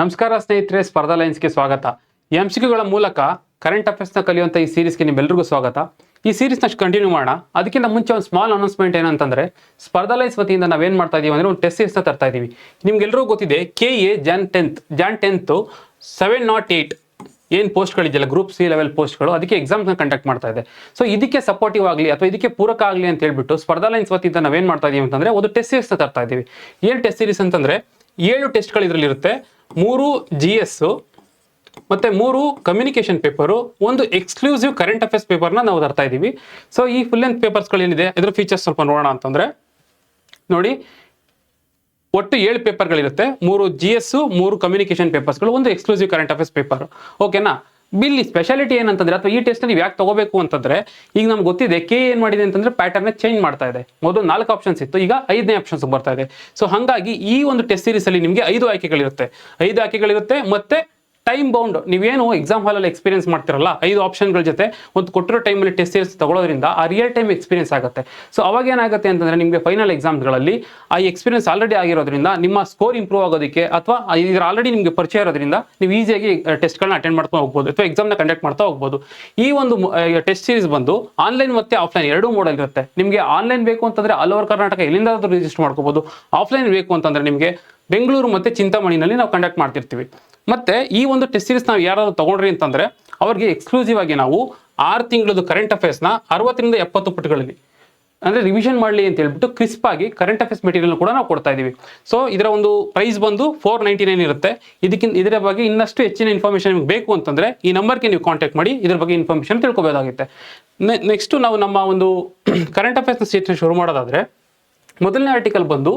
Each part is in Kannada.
ನಮಸ್ಕಾರ ಸ್ನೇಹಿತರೆ, ಸ್ಪರ್ಧಾ ಲೈನ್ಸ್ಗೆ ಸ್ವಾಗತ. ಎಂ ಗಳ ಮೂಲಕ ಕರೆಂಟ್ ಅಫೇರ್ಸ್ನ ಕಲಿಯುವಂಥ ಈ ಸೀರೀಸ್ಗೆ ನಿಮ್ಮೆಲ್ಲರಿಗೂ ಸ್ವಾಗತ. ಈ ಸೀರೀಸ್ನ ಕಂಟಿನ್ಯೂ ಮಾಡೋಣ. ಅದಕ್ಕಿಂತ ಮುಂಚೆ ಒಂದು ಸ್ಮಾಲ್ ಅನೌನ್ಸ್ಮೆಂಟ್ ಏನಂತಂದ್ರೆ, ಸ್ಪರ್ಧಾ ಲೈನ್ಸ್ ವತಿಯಿಂದ ನಾವೇನು ಮಾಡ್ತಾ ಇದೀವಿ ಅಂದ್ರೆ ಒಂದು ಟೆಸ್ಟ್ ಸೀರೀಸ್ನ ತರ್ತಾ ಇದೀವಿ. ನಿಮ್ಗೆಲ್ಲರಿಗೂ ಗೊತ್ತಿದೆ K A Jan tenth Jan tenth seven nought eight ಏನು ಪೋಸ್ಟ್ಗಳಿದೆಯಲ್ಲ ಗ್ರೂಪ್ ಸಿ ಲೆವೆಲ್ ಪೋಸ್ಟ್ಗಳು ಅದಕ್ಕೆ ಎಕ್ಸಾಮ್ಸ್ನ ಕಂಡಕ್ಟ್ ಮಾಡ್ತಾ ಇದೆ. ಸೊ ಇದಕ್ಕೆ ಸಪೋರ್ಟಿವ್ ಆಗಲಿ ಅಥವಾ ಇದಕ್ಕೆ ಪೂರಕ ಆಗಲಿ ಅಂತ ಹೇಳ್ಬಿಟ್ಟು ಸ್ಪರ್ಧಾ ಲೈನ್ಸ್ ವತಿಯಿಂದ ನಾವೇನು ಮಾಡ್ತಾ ಇದೀವಿ ಅಂತಂದರೆ, ಒಂದು ಟೆಸ್ಟ್ ಸೀರೀಸ್ನ ತರ್ತಾ ಇದ್ದೀವಿ ಏನು ಟೆಸ್ಟ್ ಸೀರೀಸ್ ಅಂತಂದರೆ, ಏಳು ಟೆಸ್ಟ್ಗಳು ಇದರಲ್ಲಿ ಇರುತ್ತೆ ಮೂರು ಜಿ ಎಸ್ ಮತ್ತೆ ಮೂರು ಕಮ್ಯುನಿಕೇಷನ್ ಪೇಪರು ಒಂದು ಎಕ್ಸ್ಕ್ಲೂಸಿವ್ ಕರೆಂಟ್ ಅಫೇರ್ಸ್ ಪೇಪರ್ನ ನಾವು ತರ್ತಾ ಇದ್ದೀವಿ. ಸೊ ಈ ಫುಲ್ ಲೆಂತ್ ಪೇಪರ್ಸ್ಗಳು ಏನಿದೆ ಇದ್ರ ಫೀಚರ್ಸ್ ಸ್ವಲ್ಪ ನೋಡೋಣ ಅಂತಂದ್ರೆ, ನೋಡಿ, ಒಟ್ಟು ಏಳು ಪೇಪರ್ಗಳಿರುತ್ತೆ ಮೂರು ಜಿ ಎಸ್ ಮೂರು ಕಮ್ಯುನಿಕೇಶನ್ ಪೇಪರ್ಸ್ಗಳು ಒಂದು ಎಕ್ಸ್ಕ್ಲೂಸಿವ್ ಕರೆಂಟ್ ಅಫೇರ್ಸ್ ಪೇಪರ್ ಓಕೆನಾ ಇಲ್ಲಿ ಸ್ಪೆಷಾಲಿಟಿ ಏನಂತಂದ್ರೆ ಅಥವಾ ಈ ಟೆಸ್ಟ್ ನೀವು ಯಾಕೆ ತಗೋಬೇಕು ಅಂತಂದ್ರೆ ಈಗ ನಮ್ಗೆ ಗೊತ್ತಿದೆ ಕೆ ಏನ್ ಮಾಡಿದೆ ಅಂತಂದ್ರೆ ಪ್ಯಾಟರ್ನ್ ಚೇಂಜ್ ಮಾಡ್ತಾ ಇದೆ. ಮೊದಲು ನಾಲ್ಕು ಆಪ್ಷನ್ಸ್ ಇತ್ತು, ಈಗ ಐದನೇ ಆಪ್ಷನ್ಸ್ ಬರ್ತಾ ಇದೆ. ಸೊ ಹಾಗಾಗಿ ಈ ಒಂದು ಟೆಸ್ಟ್ ಸೀರೀಸ್ ಅಲ್ಲಿ ನಿಮಗೆ ಐದು ಆಯ್ಕೆಗಳಿರುತ್ತೆ. ಐದು ಆಯ್ಕೆಗಳಿರುತ್ತೆ ಮತ್ತೆ ಟೈಮ್ ಬೌಂಡ್ ನೀವೇನು ಎಕ್ಸಾಮ್ ಹಾಲಲ್ಲಿ ಎಕ್ಸ್ಪೀರಿಯನ್ಸ್ ಮಾಡ್ತಿರಲ್ಲ, ಐದು ಆಪ್ಷನ್ಗಳ ಜೊತೆ ಒಂದು ಕೊಟ್ಟಿರೋ ಟೈಮಲ್ಲಿ ಟೆಸ್ಟ್ ಸೀರೀಸ್ ತಗೊಳ್ಳೋದ್ರಿಂದ ಆ ರಿಯಲ್ ಟೈಮ್ ಎಕ್ಸ್ಪೀರಿಯನ್ಸ್ ಆಗುತ್ತೆ. ಸೊ ಅವಾಗ ಏನಾಗುತ್ತೆ ಅಂತಂದ್ರೆ ನಿಮಗೆ ಫೈನಲ್ ಎಕ್ಸಾಮ್ಸ್ಗಳಲ್ಲಿ ಆ ಎಕ್ಸ್ಪೀರಿಯನ್ಸ್ ಆಲ್ರೆಡಿ ಆಗಿರೋದ್ರಿಂದ ನಿಮ್ಮ ಸ್ಕೋರ್ ಇಂಪ್ರೂವ್ ಆಗೋದಕ್ಕೆ ಅಥವಾ ಇದರ ಆಲ್ರೆಡಿ ನಿಮಗೆ ಪರಿಚಯ ಇರೋದ್ರಿಂದ ನೀವು ಈಸಿಯಾಗಿ ಟೆಸ್ಟ್ಗಳನ್ನ ಅಟೆಂಡ್ ಮಾಡ್ಕೊಂಡು ಹೋಗ್ಬೋದು ಅಥವಾ ಎಕ್ಸಾಮ್ನ ಕಂಡಕ್ಟ್ ಮಾಡ್ತಾ ಹೋಗ್ಬೋದು. ಈ ಒಂದು ಟೆಸ್ಟ್ ಸೀರೀಸ್ ಬಂದು ಆನ್ಲೈನ್ ಮತ್ತೆ ಆಫ್ಲೈನ್ ಎರಡೂ ಮೋಡಲ್ ಇರುತ್ತೆ. ನಿಮಗೆ ಆನ್ಲೈನ್ ಬೇಕು ಅಂತಂದ್ರೆ ಆಲ್ ಓವರ್ ಕರ್ನಾಟಕ ಎಲ್ಲಿಂದಾದರೂ ರಿಜಿಸ್ಟರ್ ಮಾಡ್ಕೋಬಹುದು ಆಫ್ಲೈನ್ ಬೇಕು ಅಂತಂದ್ರೆ ನಿಮಗೆ ಬೆಂಗಳೂರು ಮತ್ತೆ ಚಿಂತಾಮಣಿನಲ್ಲಿ ನಾವು ಕಂಡಕ್ಟ್ ಮಾಡ್ತಿರ್ತೀವಿ. ಮತ್ತೆ ಈ ಒಂದು ಟೆಸ್ಟ್ ಸೀರೀಸ್ ನಾವು ಯಾರಾದ್ರು ತಗೊಂಡ್ರಿ ಅಂತಂದ್ರೆ ಅವ್ರಿಗೆ ಎಕ್ಸ್ಕ್ಲೂಸಿವ್ ಆಗಿ ನಾವು ಆರು ತಿಂಗಳದ್ದು ಕರೆಂಟ್ ಅಫೇರ್ಸ್ನ ಅರವತ್ತರಿಂದ ಎಪ್ಪತ್ತು ಪುಟಗಳಲ್ಲಿ ಅಂದ್ರೆ ರಿವಿಷನ್ ಮಾಡಲಿ ಅಂತ ಹೇಳ್ಬಿಟ್ಟು ಕ್ರಿಸ್ಪ್ ಆಗಿ ಕರೆಂಟ್ ಅಫೇರ್ಸ್ ಮೆಟೀರಿಯಲ್ ಕೂಡ ನಾವು ಕೊಡ್ತಾ ಇದೀವಿ. ಸೊ ಇದರ ಒಂದು ಪ್ರೈಸ್ ಬಂದು ಫೋರ್ ನೈಂಟಿ ನೈನ್ ಇರುತ್ತೆ. ಇದಕ್ಕಿಂತ ಇದರ ಬಗ್ಗೆ ಇನ್ನಷ್ಟು ಹೆಚ್ಚಿನ ಇನ್ಫಾರ್ಮೇಷನ್ ನಿಮ್ಗೆ ಬೇಕು ಅಂತಂದ್ರೆ ಈ ನಂಬರ್ಗೆ ನೀವು ಕಾಂಟ್ಯಾಕ್ಟ್ ಮಾಡಿ, ಇದ್ರ ಬಗ್ಗೆ ಇನ್ಫಾರ್ಮೇಷನ್ ತಿಳ್ಕೊಬೋದಾಗುತ್ತೆ. ನೆಕ್ಸ್ಟ್ ನಾವು ನಮ್ಮ ಒಂದು ಕರೆಂಟ್ ಅಫೇರ್ಸ್ನ ಸ್ಟೇಟ್ಮೆಂಟ್ ಶುರು ಮಾಡೋದಾದ್ರೆ, ಮೊದಲನೇ ಆರ್ಟಿಕಲ್ ಬಂದು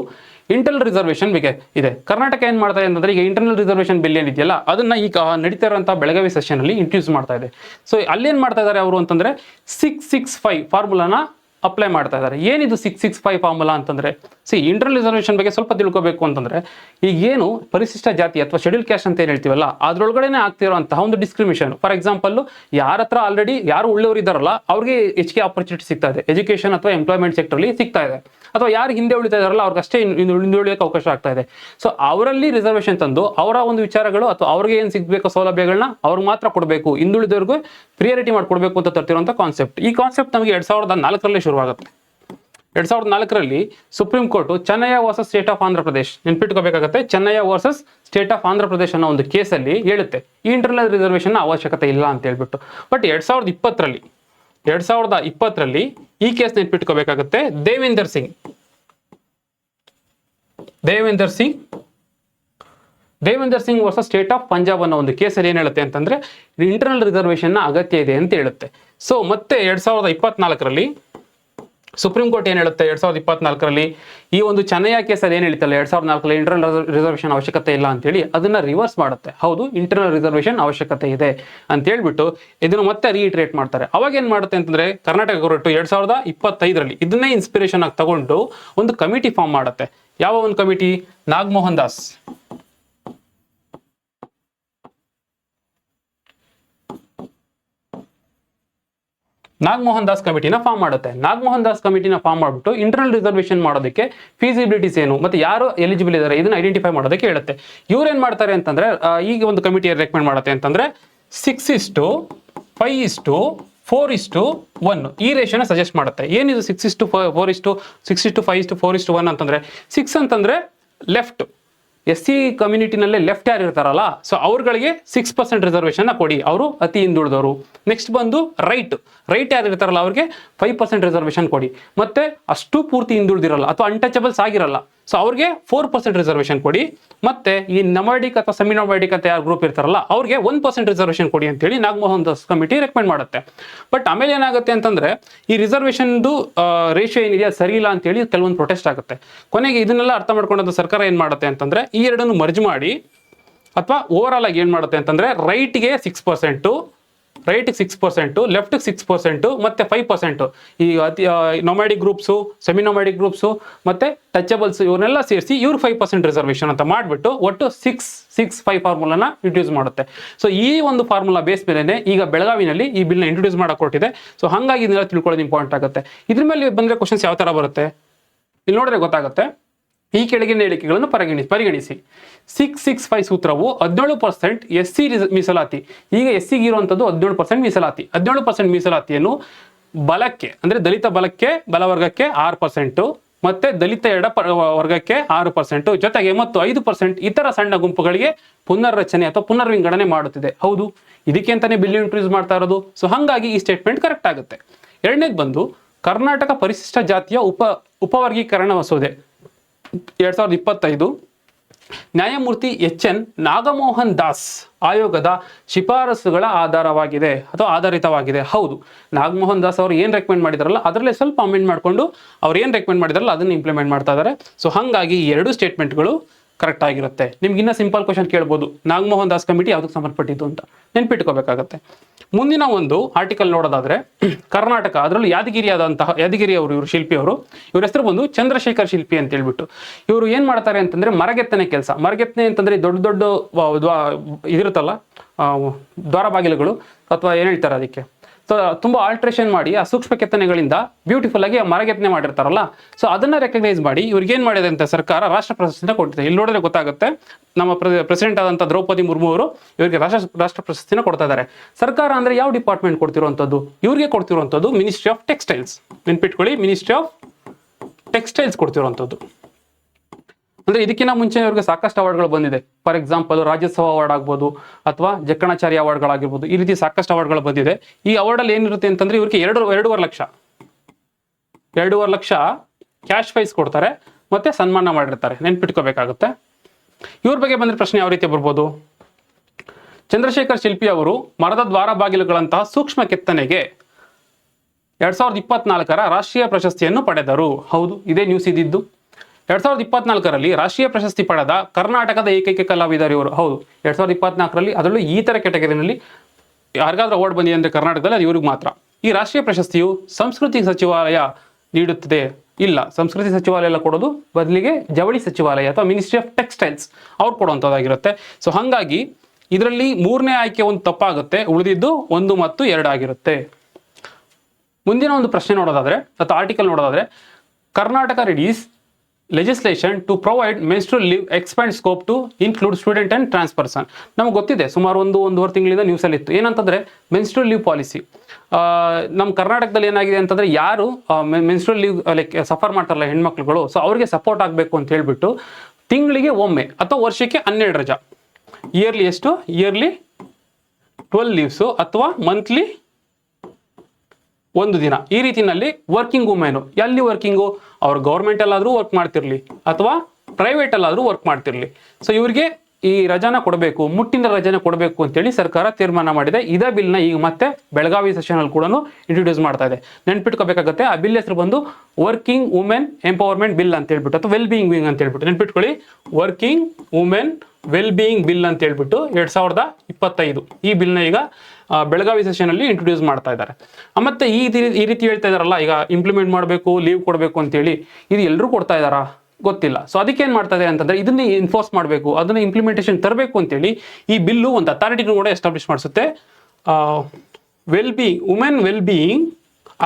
ಇಂಟರ್ನಲ್ ರಿಸರ್ವೇಷನ್ ಬಗ್ಗೆ ಇದೆ. ಕರ್ನಾಟಕ ಏನು ಮಾಡ್ತಾ ಇದೆ ಅಂತಂದ್ರೆ ಈಗ ಇಂಟರ್ನಲ್ ರಿಸರ್ವೇಷನ್ ಬಿಲ್ ಏನಿದೆಯಲ್ಲ, ಅದನ್ನ ಈಗ ನಡೀತಾ ಇರುವಂತಹ ಬೆಳಗಾವಿ ಸೆಷನ್ ಅಲ್ಲಿ ಇಂಟ್ರೊಡ್ಯೂಸ್ ಮಾಡ್ತಾ ಇದೆ. ಸೊ ಅಲ್ಲೇನ್ ಮಾಡ್ತಾ ಇದ್ದಾರೆ ಅವರು ಅಂತಂದ್ರೆ ಸಿಕ್ಸ್ ಸಿಕ್ಸ್ ಫೈವ್ ಫಾರ್ಮುಲಾನ ಅಪ್ಲೈ ಮಾಡ್ತಾ ಇದ್ದಾರೆ. ಏನಿದು ಸಿಕ್ಸ್ ಸಿಕ್ಸ್ ಫೈವ್ ಫಾರ್ಮುಲಾ ಅಂತಂದ್ರೆ? ಸಿ ಇಂಟರ್ನಲ್ ರಿಸರ್ವೇಷನ್ ಬಗ್ಗೆ ಸ್ವಲ್ಪ ತಿಳ್ಕೊಬೇಕು ಅಂತಂದ್ರೆ, ಈಗ ಏನು ಪರಿಶಿಷ್ಟ ಜಾತಿ ಅಥವಾ ಶೆಡ್ಯೂಲ್ ಕ್ಯಾಸ್ಟ್ ಅಂತ ಏನು ಹೇಳ್ತೀವಲ್ಲ, ಅದರೊಳಗಡೆನೆ ಆಗ್ತಿರೋಂತಹ ಒಂದು ಡಿಸ್ಕ್ರಿಮಿನೇಷನ್ ಫಾರ್ ಎಕ್ಸಾಂಪಲ್ ಯಾರ ಹತ್ರ ಆಲ್ರೆಡಿ ಯಾರು ಒಳ್ಳೆಯವರು ಇದ್ದಾರಲ್ಲ, ಅವ್ರಿಗೆ ಹೆಚ್ಚಿಗೆ ಆಪರ್ಚುನಿಟಿ ಸಿಗ್ತಾ ಇದೆ. ಎಜುಕೇಶನ್ ಅಥವಾ ಎಂಪ್ಲಾಯ್ಮೆಂಟ್ ಸೆಕ್ಟರ್ಲಿ ಸಿಗ್ತಾ ಇದೆ. ಅಥವಾ ಯಾರು ಹಿಂದೆ ಉಳಿತಾ ಇದಾರಲ್ಲ ಅವ್ರಿಗೆ ಅಷ್ಟೇ ಹಿಂದೆ ಉಳಿಯೋಕೆ ಅವಕಾಶ ಆಗ್ತಾ ಇದೆ. ಸೊ ಅವರಲ್ಲಿ ರಿಸರ್ವೇಷನ್ ತಂದು ಅವರ ಒಂದು ವಿಚಾರಗಳು ಅಥವಾ ಅವ್ರಿಗೆ ಏನು ಸಿಗಬೇಕು ಸೌಲಭ್ಯಗಳನ್ನ ಅವ್ರಿಗೆ ಮಾತ್ರ ಕೊಡಬೇಕು. ಹಿಂದುಳಿದವ್ರಿಗೂ ಪ್ರಿಯಾರಿಟಿ ಮಾಡಿಕೊಡ್ಬೇಕು ಅಂತ ತರ್ತಿರುವಂಥ ಕಾನ್ಸೆಪ್ಟ್ ಈ ಕಾನ್ಸೆಪ್ಟ್ ನಮಗೆ ಎರಡ್ ಸಾವಿರದ ನಾಲ್ಕರಲ್ಲೇ ಶುರುವಾಗುತ್ತೆ. ಎರಡ್ ಸಾವಿರದ ನಾಲ್ಕರಲ್ಲಿ supreme court Chennaiah versus state of Andhra Pradesh ನೆನ್ಪಿಟ್ಕೋಬೇಕಾಗತ್ತೆ. Chennaiah versus state of Andhra Pradesh ಅನ್ನೋ ಒಂದು ಕೇಸಲ್ಲಿ ಹೇಳುತ್ತೆ. ಈ ಇಂಟರ್ನಲ್ ರಿಸರ್ವೇಷನ್ ಅವಶ್ಯಕತೆ ಇಲ್ಲ ಅಂತ ಹೇಳ್ಬಿಟ್ಟು. ಬಟ್ ಎರಡ್ ಸಾವಿರದ ಇಪ್ಪತ್ತರಲ್ಲಿ, ಎರಡ್ ಸಾವಿರದ ಇಪ್ಪತ್ತರಲ್ಲಿ ಈ case ನೆನ್ಪಿಟ್ಕೋಬೇಕಾಗತ್ತೆ. Devender Singh. Devender Singh. Devender Singh versus state of Punjab ಅನ್ನೋ ಒಂದು ಕೇಸಲ್ಲಿ ಏನು ಹೇಳುತ್ತೆ ಅಂತಂದ್ರೆ ಇಂಟರ್ನಲ್ ರಿಸರ್ವೇಷನ್ ಅಗತ್ಯ ಇದೆ ಅಂತ ಹೇಳುತ್ತೆ. ಸೊ ಮತ್ತೆ ಎರಡ್ ಸಾವಿರದ ಇಪ್ಪತ್ನಾಲ್ಕರಲ್ಲಿ ಸುಪ್ರೀಂ ಕೋರ್ಟ್ ಏನು ಹೇಳುತ್ತೆ? ಎರಡ್ ಸಾವಿರದ ಇಪ್ಪತ್ನಾಲ್ಕರಲ್ಲಿ ಈ ಒಂದು ಚೆನ್ನಯ್ಯ ಕೇಸಲ್ಲಿ ಏನು ಹೇಳ್ತಲ್ಲ? ಎರಡ್ ಸಾವಿರದ ನಾಲ್ಕರಲ್ಲಿ ಇಂಟರ್ನಲ್ ರಿಸರ್ವೇಷನ್ ಅವಶ್ಯಕತೆ ಇಲ್ಲ ಅಂತೇಳಿ ಅದನ್ನ ರಿವರ್ಸ್ ಮಾಡುತ್ತೆ. ಹೌದು ಇಂಟರ್ನಲ್ ರಿಸರ್ವೇಷನ್ ಅವಶ್ಯಕತೆ ಇದೆ ಅಂತ ಹೇಳ್ಬಿಟ್ಟು ಇದನ್ನು ಮತ್ತೆ ರೀಇಟ್ರೇಟ್ ಮಾಡ್ತಾರೆ. ಅವಾಗ ಏನು ಮಾಡುತ್ತೆ ಅಂತಂದ್ರೆ, ಕರ್ನಾಟಕ ಗೌರ್ಮೆಂಟ್ ಎರಡ್ ಸಾವಿರದ ಇಪ್ಪತ್ತೈದರಲ್ಲಿ ಇದನ್ನೇ ಇನ್ಸ್ಪಿರೇಷನ್ ಆಗಿ ತಗೊಂಡು ಒಂದು ಕಮಿಟಿ ಫಾರ್ಮ್ ಮಾಡುತ್ತೆ. ಯಾವ ಒಂದು ಕಮಿಟಿ ನಾಗಮೋಹನ್ ದಾಸ್. ನಾಗಮೋಹನ್ ದಾಸ್ ಕಮಿಟಿನ ಫಾರ್ಮ್ ಮಾಡುತ್ತೆ. ನಾಗಮೋಹನ್ ದಾಸ್ ಕಮಿಟಿನ ಫಾರ್ಮ್ ಮಾಡಿಬಿಟ್ಟು ಇಂಟರ್ನಲ್ ರಿಸರ್ವೇಷನ್ ಮಾಡೋದಕ್ಕೆ ಫೀಸಿಬಿಲಿಟೀಸ್ ಏನು, ಮತ್ತೆ ಯಾರು ಎಲಿಜಿಬಲ್ ಇದ್ದಾರೆ ಇದನ್ನ ಐಡೆಂಟಿಫೈ ಮಾಡೋದಕ್ಕೆ ಹೇಳುತ್ತೆ. ಇವ್ರು ಏನ್ ಮಾಡ್ತಾರೆ ಅಂತಂದ್ರೆ ಈಗ ಒಂದು ಕಮಿಟಿ ರೆಕಮೆಂಡ್ ಮಾಡುತ್ತೆ ಅಂತಂದ್ರೆ ಸಿಕ್ಸ್ ಇಸ್ಟು ಫೈವ್ ಇಷ್ಟು ಫೋರ್ ಇಷ್ಟು ಒನ್ ಈ ರೇಷನ್ ಸಜೆಸ್ಟ್ ಮಾಡುತ್ತೆ. ಏನಿದು ಸಿಕ್ಸ್ ಇಷ್ಟು ಫೋರ್ ಇಷ್ಟು ಸಿಕ್ಸ್ ಇಷ್ಟು ಫೈವ್ ಇಷ್ಟು ಫೋರ್ ಇಷ್ಟು ಒನ್ ಅಂತಂದ್ರೆ ಸಿಕ್ಸ್ ಅಂತಂದ್ರೆ ಲೆಫ್ಟ್ ಎಸ್ ಸಿ ಕಮ್ಯುನಿಟಿನಲ್ಲೇ ಲೆಫ್ಟ್ ಯಾರು ಇರ್ತಾರಲ್ಲ ಸೊ ಅವ್ರಗಳಿಗೆ ಸಿಕ್ಸ್ ಪರ್ಸೆಂಟ್ ರಿಸರ್ವೇಷನ್ ಕೊಡಿ. ಅವರು ಅತಿ ಹಿಂದುಳಿದವರು. ನೆಕ್ಸ್ಟ್ ಬಂದು ರೈಟ್ ರೈಟ್ ಯಾರು ಇರ್ತಾರಲ್ಲ, ಅವ್ರಿಗೆ ಫೈವ್ ಪರ್ಸೆಂಟ್ ರಿಸರ್ವೇಷನ್ ಕೊಡಿ. ಮತ್ತೆ ಅಷ್ಟು ಪೂರ್ತಿ ಹಿಂದುಳಿದಿರಲ್ಲ, ಅಥವಾ ಅನ್ಟಚಬಲ್ಸ್ ಆಗಿರಲ್ಲ. ಸೊ ಅವ್ರಿಗೆ ಫೋರ್ ಪರ್ಸೆಂಟ್ ರಿಸರ್ವೇಷನ್ ಕೊಡಿ. ಮತ್ತೆ ಈ ನಮಾಡಿಕ್ ಅಥವಾ ಸೆಮಿ ನಮಾಡಿಕ್ ಅಂತ ಯಾರು ಗ್ರೂಪ್ ಇರ್ತಾರಲ್ಲ, ಅವ್ರಿಗೆ ಒನ್ ಪರ್ಸೆಂಟ್ ರಿಸರ್ವೇಷನ್ ಕೊಡಿ ಅಂತೇಳಿ ನಾಗಮೋಹನ್ ದಾಸ್ ಕಮಿಟಿ ರೆಕಮೆಂಡ್ ಮಾಡುತ್ತೆ. ಬಟ್ ಆಮೇಲೆ ಏನಾಗುತ್ತೆ ಅಂತಂದ್ರೆ, ಈ ರಿಸರ್ವೇಷನ್ದು ರೇಷಿಯೋ ಏನಿದೆ ಅದು ಸರಿ ಇಲ್ಲ ಅಂತೇಳಿ ಕೆಲವೊಂದು ಪ್ರೊಟೆಸ್ಟ್ ಆಗುತ್ತೆ. ಕೊನೆಗೆ ಇದನ್ನೆಲ್ಲ ಅರ್ಥ ಮಾಡ್ಕೊಂಡಂತ ಸರ್ಕಾರ ಏನ್ ಮಾಡುತ್ತೆ ಅಂತಂದ್ರೆ, ಈ ಎರಡನ್ನು ಮರ್ಜ್ ಮಾಡಿ, ಅಥವಾ ಓವರ್ ಆಲ್ ಆಗಿ ಏನ್ ಮಾಡುತ್ತೆ ಅಂತಂದ್ರೆ ರೈಟ್ಗೆ ಸಿಕ್ಸ್ ಪರ್ಸೆಂಟು ರೈಟ್ಗೆ ಸಿಕ್ಸ್ ಪರ್ಸೆಂಟು ಲೆಫ್ಟ್ಗೆ ಸಿಕ್ಸ್ ಪರ್ಸೆಂಟು ಮತ್ತೆ ಫೈವ್ ಪರ್ಸೆಂಟು ಈ ಅತಿ nomadic groups semi nomadic groups ಮತ್ತೆ ಟಚಬಲ್ಸ್ ಇವನ್ನೆಲ್ಲ ಸೇರಿಸಿ ಇವ್ರು ಫೈವ್ ಪರ್ಸೆಂಟ್ ರಿಸರ್ವೇಷನ್ ಅಂತ ಮಾಡಿಬಿಟ್ಟು ಒಟ್ಟು ಸಿಕ್ಸ್ ಸಿಕ್ಸ್ ಫೈವ್ ಫಾರ್ಮುಲಾನ ಇಂಟ್ರೊಡ್ಯೂಸ್ ಮಾಡುತ್ತೆ. ಸೊ ಈ ಒಂದು ಫಾರ್ಮುಲಾ ಬೇಸ್ ಮೇಲೆ ಈಗ ಬೆಳಗಾವಿನಲ್ಲಿ ಈ ಬಿಲ್ನ ಇಂಟ್ರೊಡ್ಯೂಸ್ ಮಾಡಕ್ಕೆ ಕೊಟ್ಟಿದೆ. ಸೊ ಹಾಗಾಗಿ ಇದನ್ನೆಲ್ಲ ತಿಳ್ಕೊಳ್ಳೋದು ಇಂಪಾರ್ಟೆಂಟ್ ಆಗುತ್ತೆ. ಇದ್ರ ಮೇಲೆ ಬಂದರೆ ಕ್ವಶನ್ಸ್ ಯಾವ ಥರ ಬರುತ್ತೆ? ಇಲ್ಲಿ ನೋಡಿದ್ರೆ ಗೊತ್ತಾಗುತ್ತೆ. ಈ ಕೆಳಗಿನ ಹೇಳಿಕೆಗಳನ್ನು ಪರಿಗಣಿಸಿ ಪರಿಗಣಿಸಿ. ಸಿಕ್ಸ್ ಸಿಕ್ಸ್ ಫೈವ್ ಸೂತ್ರವು ಹದಿನೇಳು ಪರ್ಸೆಂಟ್ ಎಸ್ ಸಿ ಮೀಸಲಾತಿ. ಈಗ ಎಸ್ ಸಿಗೆ ಇರುವಂಥದ್ದು ಹದಿನೇಳು ಪರ್ಸೆಂಟ್ ಮೀಸಲಾತಿ. ಹದಿನೇಳು ಪರ್ಸೆಂಟ್ ಮೀಸಲಾತಿಯನ್ನು ಬಲಕ್ಕೆ, ಅಂದ್ರೆ ದಲಿತ ಬಲಕ್ಕೆ, ಬಲವರ್ಗಕ್ಕೆ ಆರು ಪರ್ಸೆಂಟು ಮತ್ತೆ ದಲಿತ ಎಡ ವರ್ಗಕ್ಕೆ ಆರು ಪರ್ಸೆಂಟ್ ಜೊತೆಗೆ ಮತ್ತು ಐದು ಪರ್ಸೆಂಟ್ ಇತರ ಸಣ್ಣ ಗುಂಪುಗಳಿಗೆ ಪುನರ್ರಚನೆ ಅಥವಾ ಪುನರ್ವಿಂಗಡಣೆ ಮಾಡುತ್ತಿದೆ. ಹೌದು, ಇದಕ್ಕೆ ಅಂತಾನೆ ಬಿಲ್ ಇಂಟ್ರೊಡ್ಯೂಸ್ ಮಾಡ್ತಾ ಇರೋದು. ಸೊ ಹಾಗಾಗಿ ಈ ಸ್ಟೇಟ್ಮೆಂಟ್ ಕರೆಕ್ಟ್ ಆಗುತ್ತೆ. ಎರಡನೇದು ಬಂದು ಕರ್ನಾಟಕ ಪರಿಶಿಷ್ಟ ಜಾತಿಯ ಉಪ ಉಪವರ್ಗೀಕರಣ ಮಸೂದೆ. ಎರಡ್ ಸಾವಿರದ ಇಪ್ಪತ್ತೈದು ನ್ಯಾಯಮೂರ್ತಿ ಎಚ್ ಎನ್ ನಾಗಮೋಹನ್ ದಾಸ್ ಆಯೋಗದ ಶಿಫಾರಸುಗಳ ಆಧಾರವಾಗಿದೆ ಅಥವಾ ಆಧಾರಿತವಾಗಿದೆ. ಹೌದು, ನಾಗಮೋಹನ್ ದಾಸ್ ಅವರು ಏನು ರೆಕಮೆಂಡ್ ಮಾಡಿದಾರಲ್ಲ, ಅದರಲ್ಲೇ ಸ್ವಲ್ಪ ಅಮೆಂಡ್ ಮಾಡಿಕೊಂಡು ಅವ್ರು ಏನು ರೆಕಮೆಂಡ್ ಮಾಡಿದಾರಲ್ಲ, ಅದನ್ನು ಇಂಪ್ಲಿಮೆಂಟ್ ಮಾಡ್ತಾ ಇದ್ದಾರೆ ಸೊ ಹಾಗಾಗಿ ಈ ಎರಡು ಸ್ಟೇಟ್ಮೆಂಟ್ಗಳು ಕರೆಕ್ಟ್ ಆಗಿರುತ್ತೆ. ನಿಮ್ಗೆ ಇನ್ನೂ ಸಿಂಪಲ್ ಕ್ವಶನ್ ಕೇಳ್ಬೋದು. ನಾಗಮೋಹನ್ ದಾಸ್ ಕಮಿಟಿ ಯಾವುದಕ್ಕೆ ಸಂಬಂಧಪಟ್ಟಿದ್ದು ಅಂತ. ನೆನ್ಪಿಟ್ಕೋಬೇಕಾಗತ್ತೆ. ಮುಂದಿನ ಒಂದು ಆರ್ಟಿಕಲ್ ನೋಡೋದಾದ್ರೆ, ಕರ್ನಾಟಕ, ಅದರಲ್ಲೂ ಯಾದಗಿರಿಯಾದಂತಹ ಯಾದಗಿರಿ ಅವರು, ಇವರು ಶಿಲ್ಪಿ ಅವರು, ಇವ್ರ ಹೆಸರು ಬಂದು ಚಂದ್ರಶೇಖರ್ ಶಿಲ್ಪಿ ಅಂತ ಹೇಳ್ಬಿಟ್ಟು ಇವರು ಏನ್ ಮಾಡ್ತಾರೆ ಅಂತಂದ್ರೆ, ಮರಗೆತ್ತನೆ ಕೆಲಸ. ಮರಗೆತ್ತನೆ ಅಂತಂದ್ರೆ ದೊಡ್ಡ ದೊಡ್ಡ ಇದಿರುತ್ತಲ್ಲ ದ್ವಾರ ಬಾಗಿಲುಗಳು, ಅಥವಾ ಏನ್ ಹೇಳ್ತಾರೆ ಅದಕ್ಕೆ? ತುಂಬಾ ಆಲ್ಟ್ರೇಷನ್ ಮಾಡಿ ಆ ಸೂಕ್ಷ್ಮ ಕೆತ್ತನೆಗಳಿಂದ ಬ್ಯೂಟಿಫುಲ್ ಆಗಿ ಆ ಮರಗೆತ್ತನೆ ಮಾಡಿರ್ತಾರಲ್ಲ. ಸೊ ಅದನ್ನ ರೆಕಗ್ನೈಸ್ ಮಾಡಿ ಇವ್ರಿಗೆ ಏನ್ ಮಾಡಿದೆ ಅಂತ ಸರ್ಕಾರ ರಾಷ್ಟ್ರ ಪ್ರಶಸ್ತಿನ ಕೊಟ್ಟಿದೆ ಇಲ್ಲಿ ನೋಡಿದ್ರೆ ಗೊತ್ತಾಗುತ್ತೆ, ನಮ್ಮ ಪ್ರೆಸಿಡೆಂಟ್ ಆದಂತ ದ್ರೌಪದಿ ಮುರ್ಮು ಅವರು ಇವರಿಗೆ ರಾಷ್ಟ್ರ ರಾಷ್ಟ್ರ ಪ್ರಶಸ್ತಿನ ಕೊಡ್ತಾ ಇದ್ದಾರೆ. ಸರ್ಕಾರ ಅಂದ್ರೆ ಯಾವ ಡಿಪಾರ್ಟ್ಮೆಂಟ್ ಕೊಡ್ತಿರುವಂತದ್ದು? ಇವ್ರಿಗೆ ಕೊಡ್ತಿರುವಂತದ್ದು ಮಿನಿಸ್ಟ್ರಿ ಆಫ್ ಟೆಕ್ಸ್ಟೈಲ್ಸ್ ನೆನ್ಪಿಟ್ಕೊಳ್ಳಿ ಮಿನಿಸ್ಟ್ರಿ ಆಫ್ ಟೆಕ್ಸ್ಟೈಲ್ಸ್ ಕೊಡ್ತಿರುವಂತದ್ದು. ಅಂದ್ರೆ ಇದಕ್ಕಿಂತ ಮುಂಚೆ ಇವ್ರಿಗೆ ಸಾಕಷ್ಟು ಅವಾರ್ಡ್ಗಳು ಬಂದಿದೆ. ಫಾರ್ ಎಕ್ಸಾಂಪಲ್ ರಾಜ್ಯೋತ್ಸವ ಅವಾರ್ಡ್ ಆಗ್ಬೋದು ಅಥವಾ ಜಕ್ಕಣಾಚಾರ್ಯ ಅವಾರ್ಡ್ಗಳಾಗಿರ್ಬೋದು ಈ ರೀತಿ ಸಾಕಷ್ಟು ಅವಾರ್ಡ್ಗಳು ಬಂದಿದೆ. ಈ ಅವಾರ್ಡಲ್ಲಿ ಏನಿರುತ್ತೆ ಅಂತಂದ್ರೆ ಇವ್ರಿಗೆ ಎರಡು, ಎರಡೂವರೆ ಲಕ್ಷ. ಎರಡೂವರೆ ಲಕ್ಷ ಕ್ಯಾಶ್ ಪ್ರೈಸ್ ಕೊಡ್ತಾರೆ ಮತ್ತೆ ಸನ್ಮಾನ ಮಾಡಿರ್ತಾರೆ. ನೆನ್ಪಿಟ್ಕೋಬೇಕಾಗುತ್ತೆ. ಇವ್ರ ಬಗ್ಗೆ ಬಂದ್ರೆ ಪ್ರಶ್ನೆ ಯಾವ ರೀತಿ ಬರ್ಬೋದು? ಚಂದ್ರಶೇಖರ್ ಶಿಲ್ಪಿ ಅವರು ಮರದ ದ್ವಾರ ಬಾಗಿಲುಗಳಂತಹ ಸೂಕ್ಷ್ಮ ಕೆತ್ತನೆಗೆ ಎರಡ್ ಸಾವಿರದ ಇಪ್ಪತ್ನಾಲ್ಕರ ರಾಷ್ಟ್ರೀಯ ಪ್ರಶಸ್ತಿಯನ್ನು ಪಡೆದರು. ಹೌದು, ಇದೇ ನ್ಯೂಸ್ ಇದ್ದಿದ್ದು. ಎರಡ್ ಸಾವಿರದ ಇಪ್ಪತ್ನಾಲ್ಕರಲ್ಲಿ ರಾಷ್ಟ್ರೀಯ ಪ್ರಶಸ್ತಿ ಪಡೆದ ಕರ್ನಾಟಕದ ಏಕೈಕ ಕಲಾವಿದರು ಇವರು. ಹೌದು, ಎರಡ್ ಸಾವಿರದ ಇಪ್ಪತ್ನಾಲ್ಕರಲ್ಲಿ ಅದರಲ್ಲೂ ಈ ತರ ಕೆಟಗರಿನಲ್ಲಿ ಯಾರಿಗಾದ್ರೂ ಅವಾರ್ಡ್ ಬಂದಿದೆ ಅಂದ್ರೆ ಕರ್ನಾಟಕದಲ್ಲಿ ಅದು ಇವ್ರಿಗೆ ಮಾತ್ರ. ಈ ರಾಷ್ಟ್ರೀಯ ಪ್ರಶಸ್ತಿಯು ಸಂಸ್ಕೃತಿ ಸಚಿವಾಲಯ ನೀಡುತ್ತದೆ. ಇಲ್ಲ, ಸಂಸ್ಕೃತಿ ಸಚಿವಾಲಯ ಎಲ್ಲ ಕೊಡೋದು ಬದಲಿಗೆ ಜವಳಿ ಸಚಿವಾಲಯ ಅಥವಾ ಮಿನಿಸ್ಟ್ರಿ ಆಫ್ ಟೆಕ್ಸ್ಟೈಲ್ಸ್ ಅವ್ರು ಕೊಡುವಂಥದ್ದಾಗಿರುತ್ತೆ ಸೊ ಹಾಗಾಗಿ ಇದರಲ್ಲಿ ಮೂರನೇ ಆಯ್ಕೆ ಒಂದು ತಪ್ಪಾಗುತ್ತೆ, ಉಳಿದಿದ್ದು ಒಂದು ಮತ್ತು ಎರಡು ಆಗಿರುತ್ತೆ. ಮುಂದಿನ ಒಂದು ಪ್ರಶ್ನೆ ನೋಡೋದಾದ್ರೆ, ಅಥವಾ ಆರ್ಟಿಕಲ್ ನೋಡೋದಾದ್ರೆ, Karnataka readies legislation to provide menstrual leave expand scope to include student and trans person ನಮ್ಗೆ ಗೊತ್ತಿದೆ, ಸುಮಾರು ಒಂದು, ಒಂದೂವರೆ ತಿಂಗಳಿಂದ ನ್ಯೂಸಲ್ಲಿ ಇತ್ತು. ಏನಂತಂದ್ರೆ ಮೆನ್ಸ್ಟ್ರಲ್ ಲೀವ್ ಪಾಲಿಸಿ ನಮ್ಮ ಕರ್ನಾಟಕದಲ್ಲಿ ಏನಾಗಿದೆ ಅಂತಂದರೆ, ಯಾರು ಮೆನ್ಸ್ಟ್ರಲ್ ಲೀವ್ ಲೈಕ್ ಸಫರ್ ಮಾಡ್ತಾರಲ್ಲ ಹೆಣ್ಮಕ್ಳುಗಳು ಸೊ ಅವರಿಗೆ ಸಪೋರ್ಟ್ ಆಗಬೇಕು ಅಂತ ಹೇಳ್ಬಿಟ್ಟು ತಿಂಗಳಿಗೆ ಒಮ್ಮೆ ಅಥವಾ ವರ್ಷಕ್ಕೆ ಹನ್ನೆರಡು ರಜಾ. ಇಯರ್ಲಿ ಎಷ್ಟು? ಇಯರ್ಲಿ ಟ್ವೆಲ್ ಲೀವ್ಸು ಅಥವಾ ಮಂತ್ಲಿ ಒಂದು ದಿನ. ಈ ರೀತಿನಲ್ಲಿ ವರ್ಕಿಂಗ್ ವುಮೆನು ಎಲ್ಲಿ ವರ್ಕಿಂಗು ಅವ್ರು ಗೌರ್ಮೆಂಟ್ ಅಲ್ಲಾದ್ರೂ ವರ್ಕ್ ಮಾಡ್ತಿರ್ಲಿ ಅಥವಾ ಪ್ರೈವೇಟ್ ಅಲ್ಲಾದ್ರೂ ವರ್ಕ್ ಮಾಡ್ತಿರ್ಲಿ. ಸೊ ಇವರಿಗೆ ಈ ರಜಾನ ಕೊಡಬೇಕು, ಮುಟ್ಟಿನ ರಜಾನ ಕೊಡಬೇಕು ಅಂತೇಳಿ ಸರ್ಕಾರ ತೀರ್ಮಾನ ಮಾಡಿದೆ. ಇದೇ ಬಿಲ್ನ ಈಗ ಮತ್ತೆ ಬೆಳಗಾವಿ ಸೆಷನ್ ಅಲ್ಲಿ ಕೂಡ ಇಂಟ್ರೊಡ್ಯೂಸ್ ಮಾಡ್ತಾ ಇದೆ. ನೆನ್ಪಿಟ್ಕೋಬೇಕಾಗತ್ತೆ, ಆ ಬಿಲ್ ಹೆಸರು ಬಂದು ವರ್ಕಿಂಗ್ ವುಮೆನ್ ಎಂಪವರ್ಮೆಂಟ್ ಬಿಲ್ ಅಂತ ಹೇಳ್ಬಿಟ್ಟು, ಅಥವಾ ವೆಲ್ ಬೀಯಿಂಗ್ ವಿಂಗ್ ಅಂತ ಹೇಳ್ಬಿಟ್ಟು. ನೆನ್ಪಿಟ್ಕೊಳ್ಳಿ working women well being bill ಅಂತ ಹೇಳ್ಬಿಟ್ಟು ಎರಡ್ ಸಾವಿರದ ಇಪ್ಪತ್ತೈದು. ಈ ಬಿಲ್ನ ಈಗ ಬೆಳಗಾವಿ ಸೆಷನ್ ಅಲ್ಲಿ ಇಂಟ್ರೊಡ್ಯೂಸ್ ಮಾಡ್ತಾ ಇದ್ದಾರೆ. ಮತ್ತೆ ಈ ಈ ರೀತಿ ಹೇಳ್ತಾ ಇದಾರಲ್ಲ ಈಗ ಇಂಪ್ಲಿಮೆಂಟ್ ಮಾಡಬೇಕು ಲೀವ್ ಕೊಡಬೇಕು ಅಂತೇಳಿ, ಇದು ಎಲ್ಲರೂ ಕೊಡ್ತಾ ಇದ್ದಾರಾ? ಗೊತ್ತಿಲ್ಲ. ಸೊ ಅದಕ್ಕೆ ಏನ್ ಮಾಡ್ತಾ ಇದೆ ಅಂತಂದ್ರೆ, ಇದನ್ನ ಇನ್ಫೋರ್ಸ್ ಮಾಡಬೇಕು, ಅದನ್ನ ಇಂಪ್ಲಿಮೆಂಟೇಷನ್ ತರಬೇಕು ಅಂತೇಳಿ ಈ ಬಿಲ್ಲು ಒಂದು ಅಥಾರಿಟಿನೂ ಕೂಡ establish ಮಾಡಿಸುತ್ತೆ. Well being women well being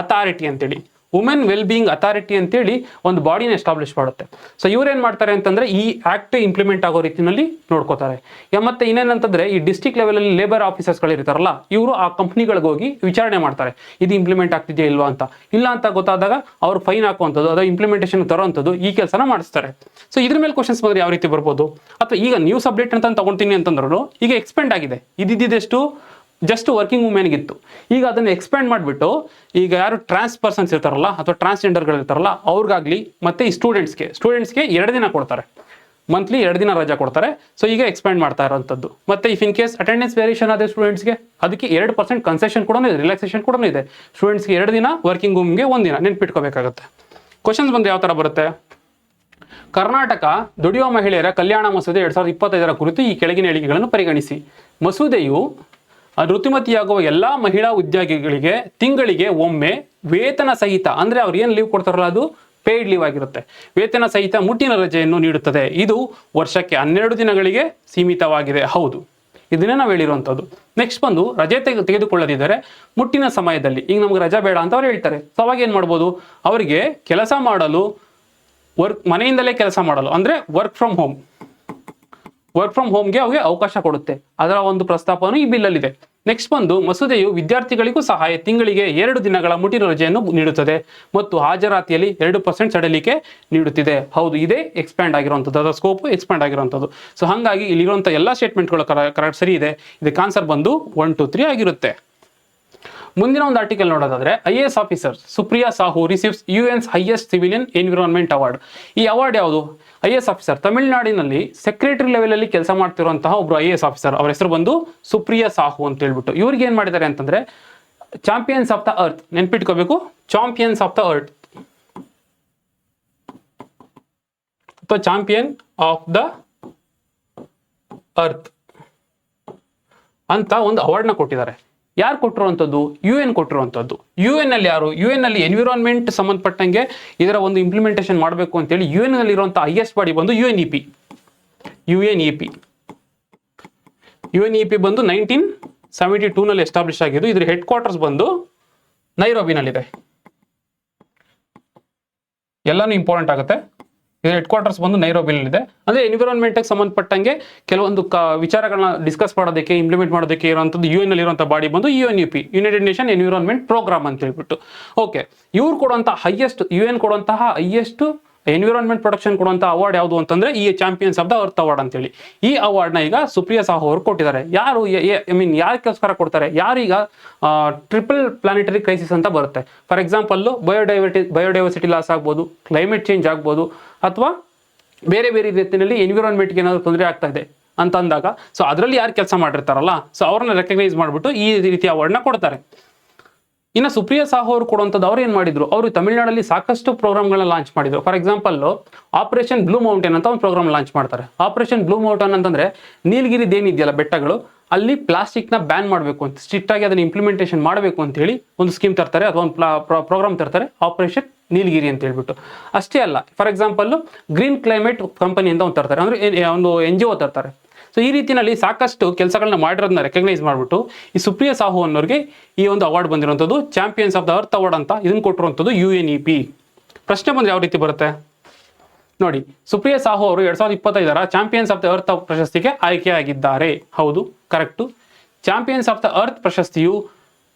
authority ಅಂತೇಳಿ. ವುಮೆನ್ ವೆಲ್ ಬೀಯಿಂಗ್ ಅಥಾರಿಟಿ ಅಂತೇಳಿ ಒಂದು ಬಾಡಿನ ಎಸ್ಟಾಬ್ಲಿಷ್ ಮಾಡುತ್ತೆ. ಸೊ ಇವ್ರೇನ್ ಮಾಡ್ತಾರೆ ಅಂತಂದ್ರೆ ಈ ಆಕ್ಟ್ ಇಂಪ್ಲಿಮೆಂಟ್ ಆಗೋ ರೀತಿಯಲ್ಲಿ ನೋಡ್ಕೋತಾರೆ. ಮತ್ತೆ ಇನ್ನೇನಂತಂದ್ರೆ ಈ ಡಿಸ್ಟಿಕ್ ಲೆವೆಲಲ್ಲಿ ಲೇಬರ್ ಇರ್ತಾರಲ್ಲ, ಇವರು ಆ ಕಂಪ್ನಿಗಳಿಗೆ ಹೋಗಿ ವಿಚಾರಣೆ ಮಾಡ್ತಾರೆ. ಇದು ಇಂಪ್ಲಿಮೆಂಟ್ ಆಗ್ತಿದೆಯಾ ಇಲ್ವಾ ಅಂತ. ಇಲ್ಲ ಅಂತ ಗೊತ್ತಾದಾಗ ಅವ್ರು ಫೈನ್ ಹಾಕುವಂಥದ್ದು ಅಥವಾ ಇಂಪ್ಲಿಮೆಂಟೇಷನ್ ತರೋವಂಥದ್ದು ಈ ಕೆಲಸನ ಮಾಡಿಸ್ತಾರೆ. ಸೊ ಇದ್ರ ಮೇಲೆ ಕ್ವಶನ್ಸ್ ಬಂದ್ರೆ ಯಾವ ರೀತಿ ಬರ್ಬೋದು? ಅಥವಾ ಈಗ ನ್ಯೂಸ್ ಅಪ್ಡೇಟ್ ಅಂತ ತಗೊಳ್ತೀನಿ ಅಂತಂದ್ರೂ ಈಗ ಎಕ್ಸ್ಪೆಂಡ್ ಆಗಿದೆ. ಇದಿದ್ದೆಷ್ಟು ಜಸ್ಟ್ ವರ್ಕಿಂಗ್ ವುಮೆನ್ಗಿತ್ತು ಈಗ ಅದನ್ನು ಎಕ್ಸ್ಪ್ಯಾಂಡ್ ಮಾಡಿಬಿಟ್ಟು, ಈಗ ಯಾರು ಟ್ರಾನ್ಸ್ ಪರ್ಸನ್ಸ್ ಇರ್ತಾರಲ್ಲ ಅಥವಾ ಟ್ರಾನ್ಸ್ಜೆಂಡರ್ಗಳು ಇರ್ತಾರಲ್ಲ, ಅವ್ರಿಗಾಗ್ಲಿ ಮತ್ತೆ ಈ ಸ್ಟೂಡೆಂಟ್ಸ್ಗೆ ಸ್ಟೂಡೆಂಟ್ಸ್ಗೆ ಎರಡು ದಿನ ಕೊಡ್ತಾರೆ. ಮಂತ್ಲಿ ಎರಡು ದಿನ ರಜಾ ಕೊಡ್ತಾರೆ. ಸೊ ಈಗ ಎಕ್ಸ್ಪ್ಯಾಂಡ್ ಮಾಡ್ತಾ ಇರೋಂಥದ್ದು. ಮತ್ತೆ if in case attendance variation ಆದರೆ ಸ್ಟೂಡೆಂಟ್ಸ್ಗೆ ಅದಕ್ಕೆ ಎರಡು ಪರ್ಸೆಂಟ್ ಕನ್ಸೆಷನ್ ಕೂಡ ಇದೆ ರಿಲ್ಯಾಕ್ಸೇಷನ್ ಕೂಡ ಇದೆ. ಸ್ಟೂಡೆಂಟ್ಸ್ಗೆ ಎರಡು ದಿನ ವರ್ಕಿಂಗ್ ರೂಮ್ಗೆ ಒಂದು ದಿನ. ನೆನ್ಪಿಟ್ಕೋಬೇಕಾಗುತ್ತೆ. ಕ್ವಶನ್ಸ್ ಬಂದು ಯಾವ ಥರ ಬರುತ್ತೆ? ಕರ್ನಾಟಕ ದುಡಿಯುವ ಮಹಿಳೆಯರ ಕಲ್ಯಾಣ ಮಸೂದೆ ಎರಡ್ ಸಾವಿರದ ಇಪ್ಪತ್ತೈದರ ಕುರಿತು ಈ ಕೆಳಗಿನ ಹೇಳಿಕೆಗಳನ್ನು ಪರಿಗಣಿಸಿ. ಮಸೂದೆಯು ಋತುಮತಿಯಾಗುವ ಎಲ್ಲಾ ಮಹಿಳಾ ಉದ್ಯೋಗಿಗಳಿಗೆ ತಿಂಗಳಿಗೆ ಒಮ್ಮೆ ವೇತನ ಸಹಿತ, ಅಂದ್ರೆ ಅವ್ರು ಏನು ಲೀವ್ ಕೊಡ್ತಾರಲ್ಲ ಅದು? ಪೇಯ್ಡ್ ಲೀವ್ ಆಗಿರುತ್ತೆ. ವೇತನ ಸಹಿತ ಮುಟ್ಟಿನ ರಜೆಯನ್ನು ನೀಡುತ್ತದೆ. ಇದು ವರ್ಷಕ್ಕೆ ಹನ್ನೆರಡು ದಿನಗಳಿಗೆ ಸೀಮಿತವಾಗಿದೆ. ಹೌದು. ಇದನ್ನೇ ನಾವು ಹೇಳಿರುವಂಥದ್ದು. ನೆಕ್ಸ್ಟ್ ಬಂದು ರಜೆ ತೆಗೆ, ತೆಗೆದುಕೊಳ್ಳದಿದ್ದರೆ ಮುಟ್ಟಿನ ಸಮಯದಲ್ಲಿ, ಈಗ ನಮ್ಗೆ ರಜಾ ಬೇಡ ಅಂತ ಅವ್ರು ಹೇಳ್ತಾರೆ. ಸೊ ಅವಾಗ ಏನು ಮಾಡ್ಬೋದು? ಅವರಿಗೆ ಕೆಲಸ ಮಾಡಲು ವರ್ಕ್ ಮನೆಯಿಂದಲೇ ಕೆಲಸ ಮಾಡಲು, ಅಂದ್ರೆ work from home work from ಹೋಮ್ಗೆ ಅವರಿಗೆ ಅವಕಾಶ ಕೊಡುತ್ತೆ. ಅದರ ಒಂದು ಪ್ರಸ್ತಾಪವನ್ನು ಈ ಬಿಲ್ಲಲ್ಲಿದೆ. ನೆಕ್ಸ್ಟ್ ಬಂದು ಮಸೂದೆಯು ವಿದ್ಯಾರ್ಥಿಗಳಿಗೂ ಸಹಾಯ ತಿಂಗಳಿಗೆ ಎರಡು ದಿನಗಳ ಮುಟ್ಟಿನ ರಜೆಯನ್ನು ನೀಡುತ್ತದೆ ಮತ್ತು ಹಾಜರಾತಿಯಲ್ಲಿ ಎರಡು ಪರ್ಸೆಂಟ್ ಸಡಲಿಕೆ ನೀಡುತ್ತಿದೆ. ಹೌದು, ಇದೇ ಎಕ್ಸ್ಪ್ಯಾಂಡ್ ಆಗಿರುವಂಥದ್ದು. ಅದರ ಸ್ಕೋಪ್ ಎಕ್ಸ್ಪ್ಯಾಂಡ್ ಆಗಿರುವಂಥದ್ದು. ಸೊ ಹಾಗಾಗಿ ಇಲ್ಲಿರುವಂಥ ಎಲ್ಲ ಸ್ಟೇಟ್ಮೆಂಟ್ಗಳು ಕರೆಕ್ಟ್ ಸರಿ ಇದೆ. ಇದಕ್ಕೆ ಆನ್ಸರ್ ಬಂದು ಒನ್ ಟು ತ್ರೀ ಆಗಿರುತ್ತೆ. ಮುಂದಿನ ಒಂದು ಆರ್ಟಿಕಲ್ ನೋಡೋದಾದ್ರೆ I S officer Supriya Sahu receives U N's highest civilian environment award ಈ ಅವಾರ್ಡ್ ಯಾವುದು? ಐ ಎಸ್ ಆಫೀಸರ್ ತಮಿಳುನಾಡಿನಲ್ಲಿ ಸೆಕ್ರೆಟರಿ ಲೆವೆಲಲ್ಲಿ ಕೆಲಸ ಮಾಡ್ತಿರುವಂತಹ ಒಬ್ರು ಐ ಎಸ್ ಆಫೀಸರ್ ಅವ್ರ ಹೆಸರು ಬಂದು ಸುಪ್ರಿಯಾ ಸಾಹು ಅಂತ ಹೇಳ್ಬಿಟ್ಟು. ಇವ್ರಿಗೆ ಏನ್ ಮಾಡಿದ್ದಾರೆ ಅಂತಂದ್ರೆ ಚಾಂಪಿಯನ್ಸ್ ಆಫ್ ದ ಅರ್ತ್ ನೆನ್ಪಿಟ್ಕೋಬೇಕು. ಚಾಂಪಿಯನ್ಸ್ ಆಫ್ ದ ಅರ್ತ್ ಅಥವಾ ಚಾಂಪಿಯನ್ ಆಫ್ ದ ಅರ್ತ್ ಅಂತ ಒಂದು ಅವಾರ್ಡ್ನ ಕೊಟ್ಟಿದ್ದಾರೆ. ಯಾರು ಕೊಟ್ಟಿರುವಂಥದ್ದು? ಯು ಎನ್ ಕೊಟ್ಟಿರುವಂಥದ್ದು. ಯು ಎನ್ ಅಲ್ಲಿ ಯಾರು? ಯು ಎನ್ ಅಲ್ಲಿ ಎನ್ವಿರಾನ್ಮೆಂಟ್ ಸಂಬಂಧಪಟ್ಟಂಗೆ ಇದರ ಒಂದು ಇಂಪ್ಲಿಮೆಂಟೇಷನ್ ಮಾಡಬೇಕು ಅಂತೇಳಿ ಯು ಎನ್ ಅಲ್ಲಿ ಇರುವಂಥ ಹೈಯೆಸ್ಟ್ ಬಾಡಿ ಬಂದು U N E P U N E P U N E P ಬಂದು ನೈನ್ಟೀನ್ ಸೆವೆಂಟಿ ಟೂನಲ್ಲಿ ಎಸ್ಟಾಬ್ಲಿಷ್ ಆಗಿದ್ದು ಇದ್ರ ಹೆಡ್ ಕ್ವಾರ್ಟರ್ಸ್ ಬಂದು ನೈರೋಬಿನಲ್ಲಿದೆ ಎಲ್ಲಾನು ಇಂಪಾರ್ಟೆಂಟ್ ಆಗುತ್ತೆ. ಹೆಡ್ ಕ್ವಾರ್ಟರ್ಸ್ ಬಂದು ನೈರೋಬಿನಲ್ಲಿದೆ ಅಂದ್ರೆ ಎನ್ವಿರಾನ್ಮೆಂಟ್ಗೆ ಸಂಬಂಧಪಟ್ಟಂಗೆ ಕೆಲವೊಂದು ವಿಚಾರಗಳನ್ನ ಡಿಸ್ಕಸ್ ಮಾಡೋದಕ್ಕೆ ಇಂಪ್ಲಿಮೆಂಟ್ ಮಾಡೋದಕ್ಕೆ ಇರುವಂತದ್ದು ಯು ಎನ್ ಇರುವಂಥ ಬಾಡಿ ಬಂದು U N U P United Nation Environment Programme ಅಂತ ಹೇಳ್ಬಿಟ್ಟು. ಓಕೆ ಇವ್ರು ಕೊಡುವಂತಹ ಹೈಯೆಸ್ಟ್ ಯು ಎನ್ ಕೊಡುವಂತಹ ಹೈಯೆಸ್ಟ್ ಎನ್ವಿರಾನ್ಮೆಂಟ್ ಪ್ರೊಡಕ್ಷನ್ ಕೊಡುವಂತ ಅವಾರ್ಡ್ ಯಾವುದು ಅಂತಂದ್ರೆ ಈ champions of the earth award ಅಂತೇಳಿ. ಈ ಅವಾರ್ಡ್ನ ಈಗ ಸುಪ್ರಿಯಾ ಸಾಹು ಅವರು ಕೊಟ್ಟಿದ್ದಾರೆ. ಯಾರು ಐ ಮೀನ್ ಯಾರಿಗೋಸ್ಕರ ಕೊಡ್ತಾರೆ? ಯಾರೀಗ ಟ್ರಿಪಲ್ ಪ್ಲಾನೆಟರಿ ಕ್ರೈಸಿಸ್ ಅಂತ ಬರುತ್ತೆ. For example biodiversity biodiversity loss ಆಗ್ಬೋದು ಕ್ಲೈಮೇಟ್ ಚೇಂಜ್ ಆಗ್ಬೋದು, ಅಥವಾ ಬೇರೆ ಬೇರೆ ರೀತಿಯಲ್ಲಿ ಎನ್ವಿರಾನ್ಮೆಂಟ್ಗೆ ಏನಾದರೂ ತೊಂದರೆ ಆಗ್ತಾ ಇದೆ ಅಂತ ಅಂದಾಗ ಸೊ ಅದರಲ್ಲಿ ಯಾರು ಕೆಲಸ ಮಾಡಿರ್ತಾರಲ್ಲ ಸೊ ಅವ್ರನ್ನ ರೆಕಗ್ನೈಸ್ ಮಾಡಿಬಿಟ್ಟು ಈ ರೀತಿಯ ಅವಾರ್ಡ್ನ ಕೊಡ್ತಾರೆ. ಇನ್ನು ಸುಪ್ರಿಯಾ ಸಾಹು ಅವರು ಕೊಡುವಂಥದ್ದು ಅವ್ರು ಏನು ಮಾಡಿದ್ರು? ಅವರು ತಮಿಳುನಾಡಲ್ಲಿ ಸಾಕಷ್ಟು ಪ್ರೋಗ್ರಾಮ್ಗಳನ್ನ ಲಾಂಚ್ ಮಾಡಿದ್ರು. For example operation blue mountain ಅಂತ ಒಂದು ಪ್ರೋಗ್ರಾಮ್ ಲಾಂಚ್ ಮಾಡ್ತಾರೆ. ಆಪರೇಷನ್ ಬ್ಲೂ ಮೌಂಟೇನ್ ಅಂತಂದ್ರೆ ನೀಲಗಿರಿ ಏನಿದೆಯಲ್ಲ ಬೆಟ್ಟಗಳು, ಅಲ್ಲಿ ಪ್ಲಾಸ್ಟಿಕ್ನ ಬ್ಯಾನ್ ಮಾಡಬೇಕು ಅಂತ ಸ್ಟ್ರಿಕ್ಟ್ ಆಗಿ ಅದನ್ನ ಇಂಪ್ಲಿಮೆಂಟೇಷನ್ ಮಾಡಬೇಕು ಅಂತ ಹೇಳಿ ಒಂದು ಸ್ಕೀಮ್ ತರ್ತಾರೆ. ಅಥವಾ ಒಂದು ಪ್ರೋಗ್ರಾಮ್ ತರ್ತಾರೆ. ಆಪರೇಷನ್ ನೀಲಗಿರಿ ಅಂತ ಹೇಳ್ಬಿಟ್ಟು. ಅಷ್ಟೇ ಅಲ್ಲ for example green climate company ಅಂತ ಒಂದು ತರ್ತಾರೆ. ಅಂದ್ರೆ ಒಂದು ಎನ್ ಜಿ ಒ ತರ್ತಾರೆ. ಸೊ ಈ ರೀತಿಯಲ್ಲಿ ಸಾಕಷ್ಟು ಕೆಲಸಗಳನ್ನ ಮಾಡಿರೋದನ್ನ ರೆಕಗ್ನೈಸ್ ಮಾಡಿಬಿಟ್ಟು ಈ ಸುಪ್ರಿಯಾ ಸಾಹು ಅನ್ನೋರಿಗೆ ಈ ಒಂದು ಅವಾರ್ಡ್ ಬಂದಿರುವಂಥದ್ದು champions of the earth award ಅಂತ ಇದನ್ನು ಕೊಟ್ಟಿರುವಂಥದ್ದು ಯು ಎನ್ ಇ ಪಿ ಪ್ರಶ್ನೆ ಬಂದ್ರೆ ಯಾವ ರೀತಿ ಬರುತ್ತೆ? ನೋಡಿ, ಸುಪ್ರಿಯಾ ಸಾಹು ಅವರು ಎರಡ್ ಸಾವಿರದ ಇಪ್ಪತ್ತೈದರ ಚಾಂಪಿಯನ್ಸ್ ಆಫ್ ದ ಅರ್ತ್ ಪ್ರಶಸ್ತಿಗೆ ಆಯ್ಕೆಯಾಗಿದ್ದಾರೆ ಹೌದು correct champions of the earth ಪ್ರಶಸ್ತಿಯು